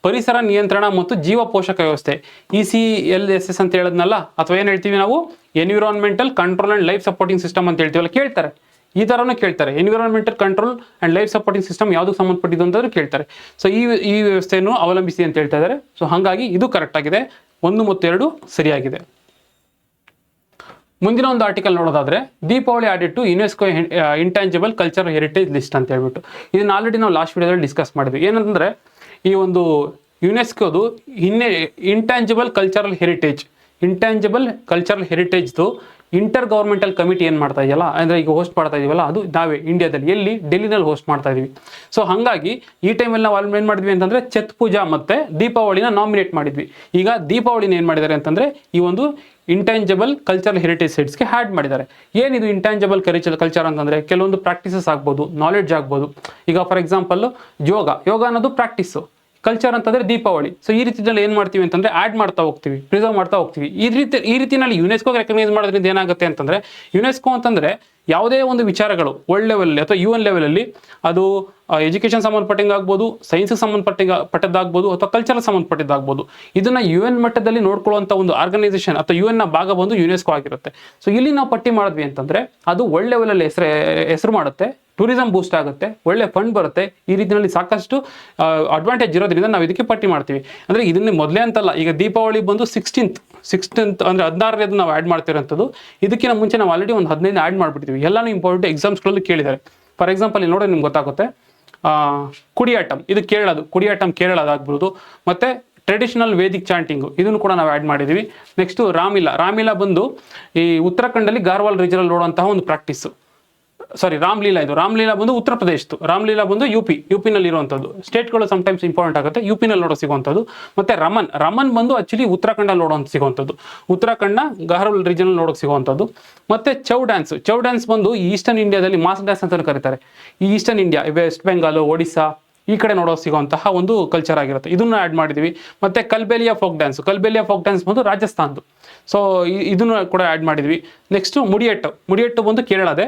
ಪರಿಸರ ನಿಯಂತ್ರಣ ಮತ್ತು ಜೀವ ಪೋಷಕ ವ್ಯವಸ್ಥೆ E C L S S ಅಂತ ಹೇಳದ್ನಲ್ಲ, ಅಥವಾ ಏನು ಹೇಳ್ತೀವಿ ನಾವು? Environmental control and life supporting system ಅಂತ ಹೇಳ್ತೀವಲ್ಲ, ಕೇಳ್ತಾರೆ. ಈ ಥರನೂ ಕೇಳ್ತಾರೆ. Environmental control and life supporting system ಯಾವುದಕ್ಕೆ ಸಂಬಂಧಪಟ್ಟಿದ್ದು ಅಂತಂದ್ರೆ ಕೇಳ್ತಾರೆ. ಸೊ ಈ ಈ ವ್ಯವಸ್ಥೆಯನ್ನು ಅವಲಂಬಿಸಿ ಅಂತ ಹೇಳ್ತಾ ಇದ್ದಾರೆ. ಸೊ ಹಾಗಾಗಿ ಇದು ಕರೆಕ್ಟ್ ಆಗಿದೆ. ಒಂದು ಮತ್ತು ಎರಡು ಸರಿಯಾಗಿದೆ. ಮುಂದಿನ ಒಂದು ಆರ್ಟಿಕಲ್ ನೋಡೋದಾದ್ರೆ, Deepavali added to UNESCO intangible culture heritage list ಅಂತ ಹೇಳ್ಬಿಟ್ಟು. ಇದನ್ನ ಆಲ್ರೆಡಿ ನಾವು ಲಾಸ್ಟ್ ವಿಡಿಯೋದಲ್ಲಿ ಡಿಸ್ಕಸ್ ಮಾಡಿದ್ವಿ. ಏನಂತಂದ್ರೆ ಈ ಒಂದು ಯುನೆಸ್ಕೋದು ಇನ್ನೇ intangible cultural heritage intangible cultural ಹೆರಿಟೇಜ್ದು intergovernmental committee ಏನು ಮಾಡ್ತಾ ಇದೆಯಲ್ಲ, ಅಂದರೆ ಈಗ ಹೋಸ್ಟ್ ಮಾಡ್ತಾ ಇದೀವಲ್ಲ, ಅದು ನಾವೇ ಇಂಡಿಯಾದಲ್ಲಿ ಎಲ್ಲಿ ಡೆಲ್ಲಿನಲ್ಲಿ ಹೋಸ್ಟ್ ಮಾಡ್ತಾ ಇದೀವಿ. ಸೊ ಹಾಗಾಗಿ ಈ ಟೈಮಲ್ಲಿ ನಾವು ಏನು ಮಾಡಿದ್ವಿ ಅಂತಂದ್ರೆ ಛತ್ ಪೂಜಾ ಮತ್ತೆ ದೀಪಾವಳಿನ ನಾಮಿನೇಟ್ ಮಾಡಿದ್ವಿ. ಈಗ ದೀಪಾವಳಿನ ಏನು ಮಾಡಿದ್ದಾರೆ ಅಂತಂದ್ರೆ ಈ ಒಂದು ಇಂಟ್ಯಾಂಜಬಲ್ ಕಲ್ಚರಲ್ ಹೆರಿಟೇಜ್ ಸೈಟ್ಸ್ಗೆ ಹ್ಯಾಡ್ ಮಾಡಿದ್ದಾರೆ. ಏನಿದು ಇಂಟ್ಯಾಂಜಬಲ್ ಕರಿಚಲ್ ಕಲ್ಚರ್ ಅಂತಂದ್ರೆ? ಕೆಲವೊಂದು ಪ್ರಾಕ್ಟೀಸಸ್ ಆಗ್ಬೋದು ನಾಲೆಡ್ಜ್ ಆಗ್ಬೋದು. ಈಗ ಫಾರ್ ಎಕ್ಸಾಂಪಲ್ ಯೋಗ. ಯೋಗ ಅನ್ನೋದು ಪ್ರಾಕ್ಟೀಸು ಕಲ್ಚರ್ ಅಂತಂದ್ರೆ ದೀಪಾವಳಿ. ಸೊ ಈ ರೀತಿಯಲ್ಲಿ ಏನು ಮಾಡ್ತೀವಿ ಅಂತಂದ್ರೆ ಆಡ್ ಮಾಡ್ತಾ ಹೋಗ್ತೀವಿ ಪ್ರಿಸರ್ವ್ ಮಾಡ್ತಾ ಹೋಗ್ತೀವಿ. ಈ ರೀತಿ, ಈ ರೀತಿಯಲ್ಲಿ ಯುನೆಸ್ಕೋ ರೆಕಗ್ನೈಸ್ ಮಾಡೋದ್ರಿಂದ ಏನಾಗುತ್ತೆ ಅಂತಂದ್ರೆ ಯುನೆಸ್ಕೋ ಅಂತಂದ್ರೆ ಯಾವುದೇ ಒಂದು ವಿಚಾರಗಳು ವರ್ಲ್ಡ್ ಲೆವೆಲ್ ಅಥವಾ ಯು ಎನ್ ಲೆವೆಲಲ್ಲಿ ಅದು ಎಜುಕೇಶನ್ ಸಂಬಂಧಪಟ್ಟಂಗೆ ಆಗ್ಬೋದು ಸೈನ್ಸ್ಗೆ ಸಂಬಂಧಪಟ್ಟ ಪಟ್ಟದ್ದಾಗ್ಬೋದು ಅಥವಾ ಕಲ್ಚರ್ ಸಂಬಂಧಪಟ್ಟಿದ್ದಾಗ್ಬೋದು. ಇದನ್ನ ಯು ಎನ್ ಮಟ್ಟದಲ್ಲಿ ನೋಡ್ಕೊಳ್ಳುವಂಥ ಒಂದು ಆರ್ಗನೈಸೇಷನ್ ಅಥವಾ ಯು ನ ಭಾಗ ಬಂದು ಯುನೆಸ್ಕೋ ಆಗಿರುತ್ತೆ. ಸೊ ಇಲ್ಲಿ ನಾವು ಪಟ್ಟಿ ಮಾಡಿದ್ವಿ ಅಂತಂದ್ರೆ, ಅದು ವರ್ಲ್ಡ್ ಲೆವೆಲಲ್ಲಿ ಹೆಸರು ಹೆಸರು ಮಾಡುತ್ತೆ. ಟೂರಿಸಂ ಬೂಸ್ಟ್ ಆಗುತ್ತೆ, ಒಳ್ಳೆ ಫಂಡ್ ಬರುತ್ತೆ, ಈ ರೀತಿಯಲ್ಲಿ ಸಾಕಷ್ಟು ಅಡ್ವಾಂಟೇಜ್ ಇರೋದ್ರಿಂದ ನಾವು ಇದಕ್ಕೆ ಪಟ್ಟಿ ಮಾಡ್ತೀವಿ. ಅಂದ್ರೆ ಇದನ್ನ ಮೊದಲೇ ಅಂತಲ್ಲ, ಈಗ ದೀಪಾವಳಿ ಬಂದು ಸಿಕ್ಸ್ಟೀನ್ತ್ ಸಿಕ್ಸ್ಟೀನ್ತ್ ಅಂದ್ರೆ ಹದಿನಾರನೇದು ನಾವು ಆ್ಯಡ್ ಮಾಡ್ತಿರೋಂಥದ್ದು. ಇದಕ್ಕಿಂತ ಮುಂಚೆ ನಾವು ಆಲ್ರೆಡಿ ಒಂದು ಹದಿನೈದು ಆ್ಯಡ್ ಮಾಡ್ಬಿಡ್ತೀವಿ ಎಲ್ಲಾನು ಇಂಪಾರ್ಟೆಂಟ್ ಎಕ್ಸಾಮ್ಸ್ಗಳಲ್ಲಿ ಕೇಳಿದ್ದಾರೆ. ಫಾರ್ ಎಕ್ಸಾಂಪಲ್ ಇಲ್ಲಿ ನೋಡೋದು ನಿಮ್ಗೆ ಗೊತ್ತಾಗುತ್ತೆ. ಕುಡಿಯಾಟಂ ಇದು ಕೇರಳದು. ಕುಡಿಯಾಟಂ ಕೇರಳದಾಗ್ಬೋದು. ಮತ್ತೆ ಟ್ರೆಡಿಷನಲ್ ವೇದಿಕ್ ಚಾಂಟಿಂಗ್ ಇದನ್ನು ಕೂಡ ನಾವು ಆ್ಯಡ್ ಮಾಡಿದ್ದೀವಿ ನೆಕ್ಸ್ಟು ರಾಮಿಲಾ. ರಾಮಿಲಾ ಬಂದು ಈ ಉತ್ತರಾಖಂಡಲ್ಲಿ ಗಾರ್ವಾಲ್ ರೀಜನಲ್ಲಿ ನೋಡುವಂತಹ ಒಂದು ಪ್ರಾಕ್ಟೀಸು ಸಾರಿ ರಾಮ್ಲೀಲಾ ಇದು. ರಾಮ್ಲೀಲಾ ಬಂದು ಉತ್ತರ ಪ್ರದೇಶದ್ದು. ರಾಮ್ಲೀಲಾ ಬಂದು ಯು ಪಿ ಯು ಪಿನಲ್ಲಿ ಇರುವಂಥದ್ದು ಸ್ಟೇಟ್ಗಳು ಸಮ್ಟೈಮ್ಸ್ ಇಂಪಾರ್ಟೆಂಟ್ ಆಗುತ್ತೆ. ಯು ಪಿನಲ್ಲಿ ನೋಡೋ ಸಿಗುವಂಥದ್ದು. ಮತ್ತೆ ರಮನ್ ರಮನ್ ಬಂದು ಆಕ್ಚುಲಿ ಉತ್ತರಾಖಂಡಲ್ಲಿ ನೋಡೋ ಸಿಗುವಂಥದ್ದು. ಉತ್ತರಾಖಂಡ ಗಹರಲ್ ರೀಜನ್ ನೋಡೋಕೆ ಸಿಗುವಂಥದ್ದು. ಮತ್ತೆ ಚೌ ಡ್ಯಾನ್ಸ್ ಚೌ ಡ್ಯಾನ್ಸ್ ಬಂದು ಈಸ್ಟರ್ನ್ ಇಂಡಿಯಾದಲ್ಲಿ ಮಾಸ್ ಡ್ಯಾನ್ಸ್ ಅಂತ ಕರೀತಾರೆ. ಈ eastern India West Bengal Odisha ಈ ಕಡೆ ನೋಡೋ ಸಿಗುವಂತಹ ಒಂದು ಕಲ್ಚರ್ ಆಗಿರುತ್ತೆ. ಇದನ್ನು ಆ್ಯಡ್ ಮಾಡಿದ್ವಿ. ಮತ್ತೆ Kalbelia folk dance Kalbelia folk dance ಬಂದು ರಾಜಸ್ಥಾನ್ದು ಸೊ ಇದನ್ನು ಕೂಡ ಆ್ಯಡ್ ಮಾಡಿದ್ವಿ. ನೆಕ್ಸ್ಟ್ ಮುಡಿಯಟ್ಟು ಮುಡಿಯಟ್ಟು ಬಂದು ಕೇರಳದೆ.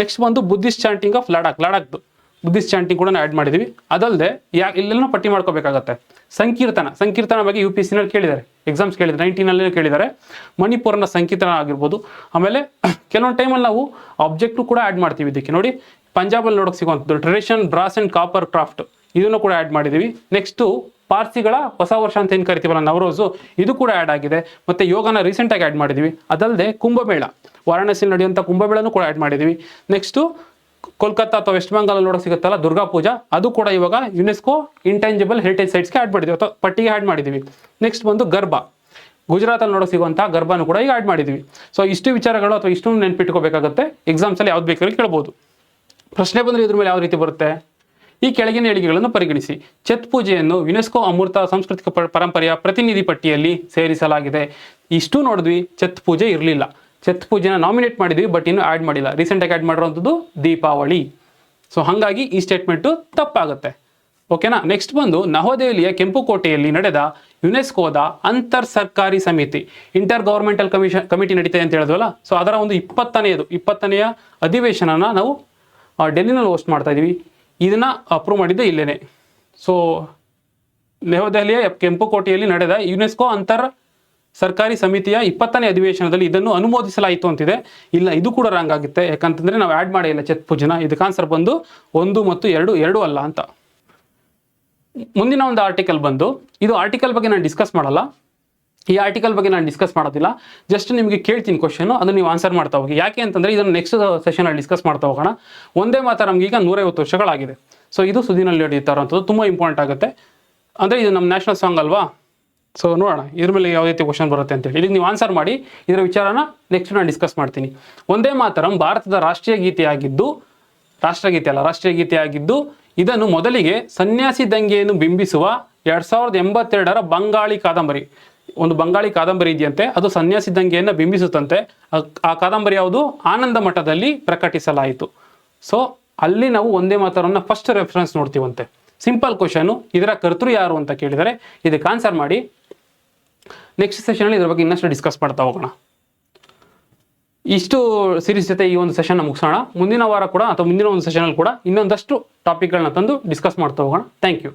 ನೆಕ್ಸ್ಟ್ ಬಂದು ಬುದ್ಧಿಸ್ಟ್ ಚಾಂಟಿಂಗ್ ಆಫ್ ಲಡಾಕ್ ಲಡಾಖ್ದು ಬುದ್ಧಿಸ್ಟ್ ಚಾಂಟಿಂಗ್ ಕೂಡ ಆ್ಯಡ್ ಮಾಡಿದ್ವಿ. ಅದಲ್ಲದೆ ಯಾ ಇಲ್ಲೆಲ್ಲ ಪಟ್ಟಿ ಮಾಡ್ಕೋಬೇಕಾಗತ್ತೆ. ಸಂಕೀರ್ತನ ಸಂಕೀರ್ತನ ಬಗ್ಗೆ ಯು ಪಿ ಎಸ್ ಸಿನಲ್ಲಿ ಕೇಳಿದ್ದಾರೆ. ಎಕ್ಸಾಮ್ಸ್ ಕೇಳಿದ್ದಾರೆ ನೈನ್ಟೀನಲ್ಲಿ ಕೇಳಿದ್ದಾರೆ. ಮಣಿಪುರನ ಸಂಕೀರ್ತನ ಆಗಿರ್ಬೋದು. ಆಮೇಲೆ ಕೆಲವೊಂದು ಟೈಮಲ್ಲಿ ನಾವು ಆಬ್ಜೆಕ್ಟು ಕೂಡ ಆ್ಯಡ್ ಮಾಡ್ತೀವಿ ಇದಕ್ಕೆ. ನೋಡಿ ಪಂಜಾಬಲ್ಲಿ ನೋಡೋಕೆ ಸಿಗುವಂಥದ್ದು tradition brass and copper craft ಇದನ್ನು ಕೂಡ ಆ್ಯಡ್ ಮಾಡಿದ್ದೀವಿ ನೆಕ್ಸ್ಟು ಪಾರ್ಸಿಗಳ ಹೊಸ ವರ್ಷ ಅಂತ ಏನು ಕರಿತೀವಲ್ಲ ನವರೋಸು ಇದು ಕೂಡ ಆ್ಯಡ್ ಆಗಿದೆ. ಮತ್ತು ಯೋಗನ ರೀಸೆಂಟಾಗಿ ಆ್ಯಡ್ ಮಾಡಿದ್ದೀವಿ ಅದಲ್ಲದೆ ಕುಂಭಮೇಳ. ವಾರಾಣಸಿಯಲ್ಲಿ ನಡೆಯುವಂಥ ಕುಂಭಮೇಳನೂ ಕೂಡ ಆ್ಯಡ್ ಮಾಡಿದ್ದೀವಿ ನೆಕ್ಸ್ಟು ಕೋಲ್ಕತ್ತಾ ಅಥವಾ ವೆಸ್ಟ್ ಬೆಂಗಾಲ್ ನೋಡೋಕೆ ಸಿಗುತ್ತಲ್ಲ ದುರ್ಗಾ ಪೂಜಾ, ಅದು ಕೂಡ ಇವಾಗ ಯುನೆಸ್ಕೋ ಇಂಟ್ಯಾಂಜಿಬಲ್ ಹೆರಿಟೇಜ್ ಸೈಟ್ಸ್ಗೆ ಆ್ಯಡ್ ಮಾಡಿದ್ದೀವಿ ಅಥವಾ ಪಟ್ಟಿಗೆ ಆ್ಯಡ್ ಮಾಡಿದ್ದೀವಿ ನೆಕ್ಸ್ಟ್ ಬಂದು ಗರ್ಭ. ಗುಜರಾತಲ್ಲಿ ನೋಡೋ ಸಿಗುವಂಥ ಗರ್ಭನೂ ಕೂಡ ಈಗ ಆ್ಯಡ್ ಮಾಡಿದ್ದೀವಿ ಸೊ ಇಷ್ಟು ವಿಚಾರಗಳು ಅಥವಾ ಇಷ್ಟು ನೆನ್ಪಿಟ್ಕೋಬೇಕಾಗುತ್ತೆ. ಎಕ್ಸಾಮ್ಸಲ್ಲಿ ಯಾವ್ದು ಬೇಕಾದ್ರೆ ಕೇಳ್ಬೋದು. ಪ್ರಶ್ನೆ ಬಂದರೆ ಇದ್ರ ಮೇಲೆ ಯಾವ ರೀತಿ ಬರುತ್ತೆ? ಈ ಕೆಳಗಿನ ಹೇಳಿಕೆಗಳನ್ನು ಪರಿಗಣಿಸಿ. ಛತ್ ಪೂಜೆಯನ್ನು ಯುನೆಸ್ಕೋ ಅಮೂರ್ತ ಸಾಂಸ್ಕೃತಿಕ ಪರಂಪರೆಯ ಪ್ರತಿನಿಧಿ ಪಟ್ಟಿಯಲ್ಲಿ ಸೇರಿಸಲಾಗಿದೆ. ಇಷ್ಟು ನೋಡಿದ್ವಿ, ಛತ್ ಪೂಜೆ ಇರಲಿಲ್ಲ. ಛತ್ ಪೂಜೆನ ನಾಮಿನೇಟ್ ಮಾಡಿದ್ವಿ ಬಟ್ ಇನ್ನು ಆ್ಯಡ್ ಮಾಡಿಲ್ಲ. ರೀಸೆಂಟಾಗಿ ಆ್ಯಡ್ ಮಾಡಿರೋಂಥದ್ದು ದೀಪಾವಳಿ. ಸೊ ಹಾಗಾಗಿ ಈ ಸ್ಟೇಟ್ಮೆಂಟು ತಪ್ಪಾಗುತ್ತೆ. ಓಕೆನಾ ನೆಕ್ಸ್ಟ್ ಬಂದು ನವದೆಹಲಿಯ ಕೆಂಪುಕೋಟೆಯಲ್ಲಿ ನಡೆದ ಯುನೆಸ್ಕೋದ ಅಂತರ್ ಸರ್ಕಾರಿ ಸಮಿತಿ ಇಂಟರ್ ಗೌರ್ಮೆಂಟಲ್ ಕಮಿಷನ್ ಕಮಿಟಿ ನಡೀತದೆ ಅಂತ ಹೇಳಿದ್ವಲ್ಲ? ಸೊ ಅದರ ಒಂದು ಇಪ್ಪತ್ತನೆಯದು. ಇಪ್ಪತ್ತನೆಯ ಅಧಿವೇಶನನ ನಾವು ಡೆಲ್ಲಿನಲ್ಲಿ ಹೋಸ್ಟ್ ಮಾಡ್ತಾ ಇದೀವಿ ಇದನ್ನ ಅಪ್ರೂವ್ ಮಾಡಿದ್ದೆ ಇಲ್ಲೇನೆ. ಸೊ ನವದೆಹಲಿಯ ಕೆಂಪುಕೋಟೆಯಲ್ಲಿ ನಡೆದ ಯುನೆಸ್ಕೋ ಅಂತರ್ ಸರ್ಕಾರಿ ಸಮಿತಿಯ ಇಪ್ಪತ್ತನೇ ಅಧಿವೇಶನದಲ್ಲಿ ಇದನ್ನು ಅನುಮೋದಿಸಲಾಯಿತು ಅಂತಿದೆ. ಇಲ್ಲ, ಇದು ಕೂಡ ರಾಂಗ್ ಆಗುತ್ತೆ. ಯಾಕಂತಂದ್ರೆ ನಾವು ಆ್ಯಡ್ ಮಾಡಿಲ್ಲ ಚತ್ ಪೂಜನ. ಇದಕ್ಕೆ ಆನ್ಸರ್ ಬಂದು ಒಂದು ಮತ್ತು ಎರಡು ಎರಡು ಅಲ್ಲ ಅಂತ. ಮುಂದಿನ ಒಂದು ಆರ್ಟಿಕಲ್ ಬಂದು, ಇದು ಆರ್ಟಿಕಲ್ ಬಗ್ಗೆ ನಾನು ಡಿಸ್ಕಸ್ ಮಾಡಲ್ಲ. ಈ ಆರ್ಟಿಕಲ್ ಬಗ್ಗೆ ನಾನು ಡಿಸ್ಕಸ್ ಮಾಡೋದಿಲ್ಲ. ಜಸ್ಟ್ ನಿಮಗೆ ಕೇಳ್ತೀನಿ ಕ್ವಶನ್ ಅದನ್ನು ನೀವು ಆನ್ಸರ್ ಮಾಡ್ತಾ ಹೋಗಿ. ಯಾಕೆ ಅಂತಂದ್ರೆ ಇದನ್ನು ನೆಕ್ಸ್ಟ್ ಸೆಷನಲ್ಲಿ ಡಿಸ್ಕಸ್ ಮಾಡ್ತಾ ಹೋಗೋಣ. ಒಂದೇ ಮಾತ್ರ ನಮ್ಗೆ ಈಗ ನೂರೈವತ್ತು ವರ್ಷಗಳಾಗಿದೆ. ಸೊ ಇದು ಸುದ್ದಿನಲ್ಲಿ ನಡೀತಾ ಇರೋಂಥದ್ದು ತುಂಬ ಇಂಪಾರ್ಟೆಂಟ್ ಆಗುತ್ತೆ. ಅಂದರೆ ಇದು ನಮ್ಮ ನ್ಯಾಷನಲ್ ಸಾಂಗ್ ಅಲ್ವಾ? ಸೊ ನೋಡೋಣ. ಇದ್ರ ಮೇಲೆ ಯಾವ ರೀತಿ ಕ್ವಶನ್ ಬರುತ್ತೆ ಅಂತೇಳಿ. ಇದಕ್ಕೆ ನೀವು ಆನ್ಸರ್ ಮಾಡಿ. ಇದರ ವಿಚಾರನ ನೆಕ್ಸ್ಟ್ ನಾನು ಡಿಸ್ಕಸ್ ಮಾಡ್ತೀನಿ. ಒಂದೇ ಮಾತರಂ ಭಾರತದ ರಾಷ್ಟ್ರೀಯ ಗೀತೆಯಾಗಿದ್ದು ರಾಷ್ಟ್ರಗೀತೆ ಅಲ್ಲ, ರಾಷ್ಟ್ರೀಯ ಗೀತೆಯಾಗಿದ್ದು, ಇದನ್ನು ಮೊದಲಿಗೆ ಸನ್ಯಾಸಿ ದಂಗೆಯನ್ನು ಬಿಂಬಿಸುವ ಎರಡ್ ಸಾವಿರದ ಎಂಬತ್ತೆರಡರ ಬಂಗಾಳಿ ಕಾದಂಬರಿ. ಒಂದು ಬಂಗಾಳಿ ಕಾದಂಬರಿ ಇದೆಯಂತೆ. ಅದು ಸನ್ಯಾಸಿ ದಂಗೆಯನ್ನು ಬಿಂಬಿಸುತ್ತಂತೆ. ಆ- ಕಾದಂಬರಿ ಯಾವುದು? ಆನಂದ ಮಠದಲ್ಲಿ ಪ್ರಕಟಿಸಲಾಯಿತು. ಸೊ ಅಲ್ಲಿ ನಾವು ಒಂದೇ ಮಾತರನ್ನ ಫಸ್ಟ್ ರೆಫರೆನ್ಸ್ ನೋಡ್ತೀವಂತೆ. ಸಿಂಪಲ್ ಕ್ವಶನು ಇದರ ಕರ್ತೃ ಯಾರು ಅಂತ ಕೇಳಿದರೆ, ಇದಕ್ಕೆ ಆನ್ಸರ್ ಮಾಡಿ. ನೆಕ್ಸ್ಟ್ ಸೆಷನಲ್ಲಿ ಇದ್ರ ಬಗ್ಗೆ ಇನ್ನಷ್ಟು ಡಿಸ್ಕಸ್ ಮಾಡ್ತಾ ಹೋಗೋಣ. ಇಷ್ಟು ಸೀರೀಸ್ ಜೊತೆ ಈ ಒಂದು ಸೆಷನ್ ಮುಗಿಸೋಣ. ಮುಂದಿನ ವಾರ ಕೂಡ ಅಥವಾ ಮುಂದಿನ ಒಂದು ಸೆಷನಲ್ಲಿ ಕೂಡ ಇನ್ನೊಂದಷ್ಟು ಟಾಪಿಕ್ಗಳನ್ನ ತಂದು ಡಿಸ್ಕಸ್ ಮಾಡ್ತಾ ಹೋಗೋಣ. Thank you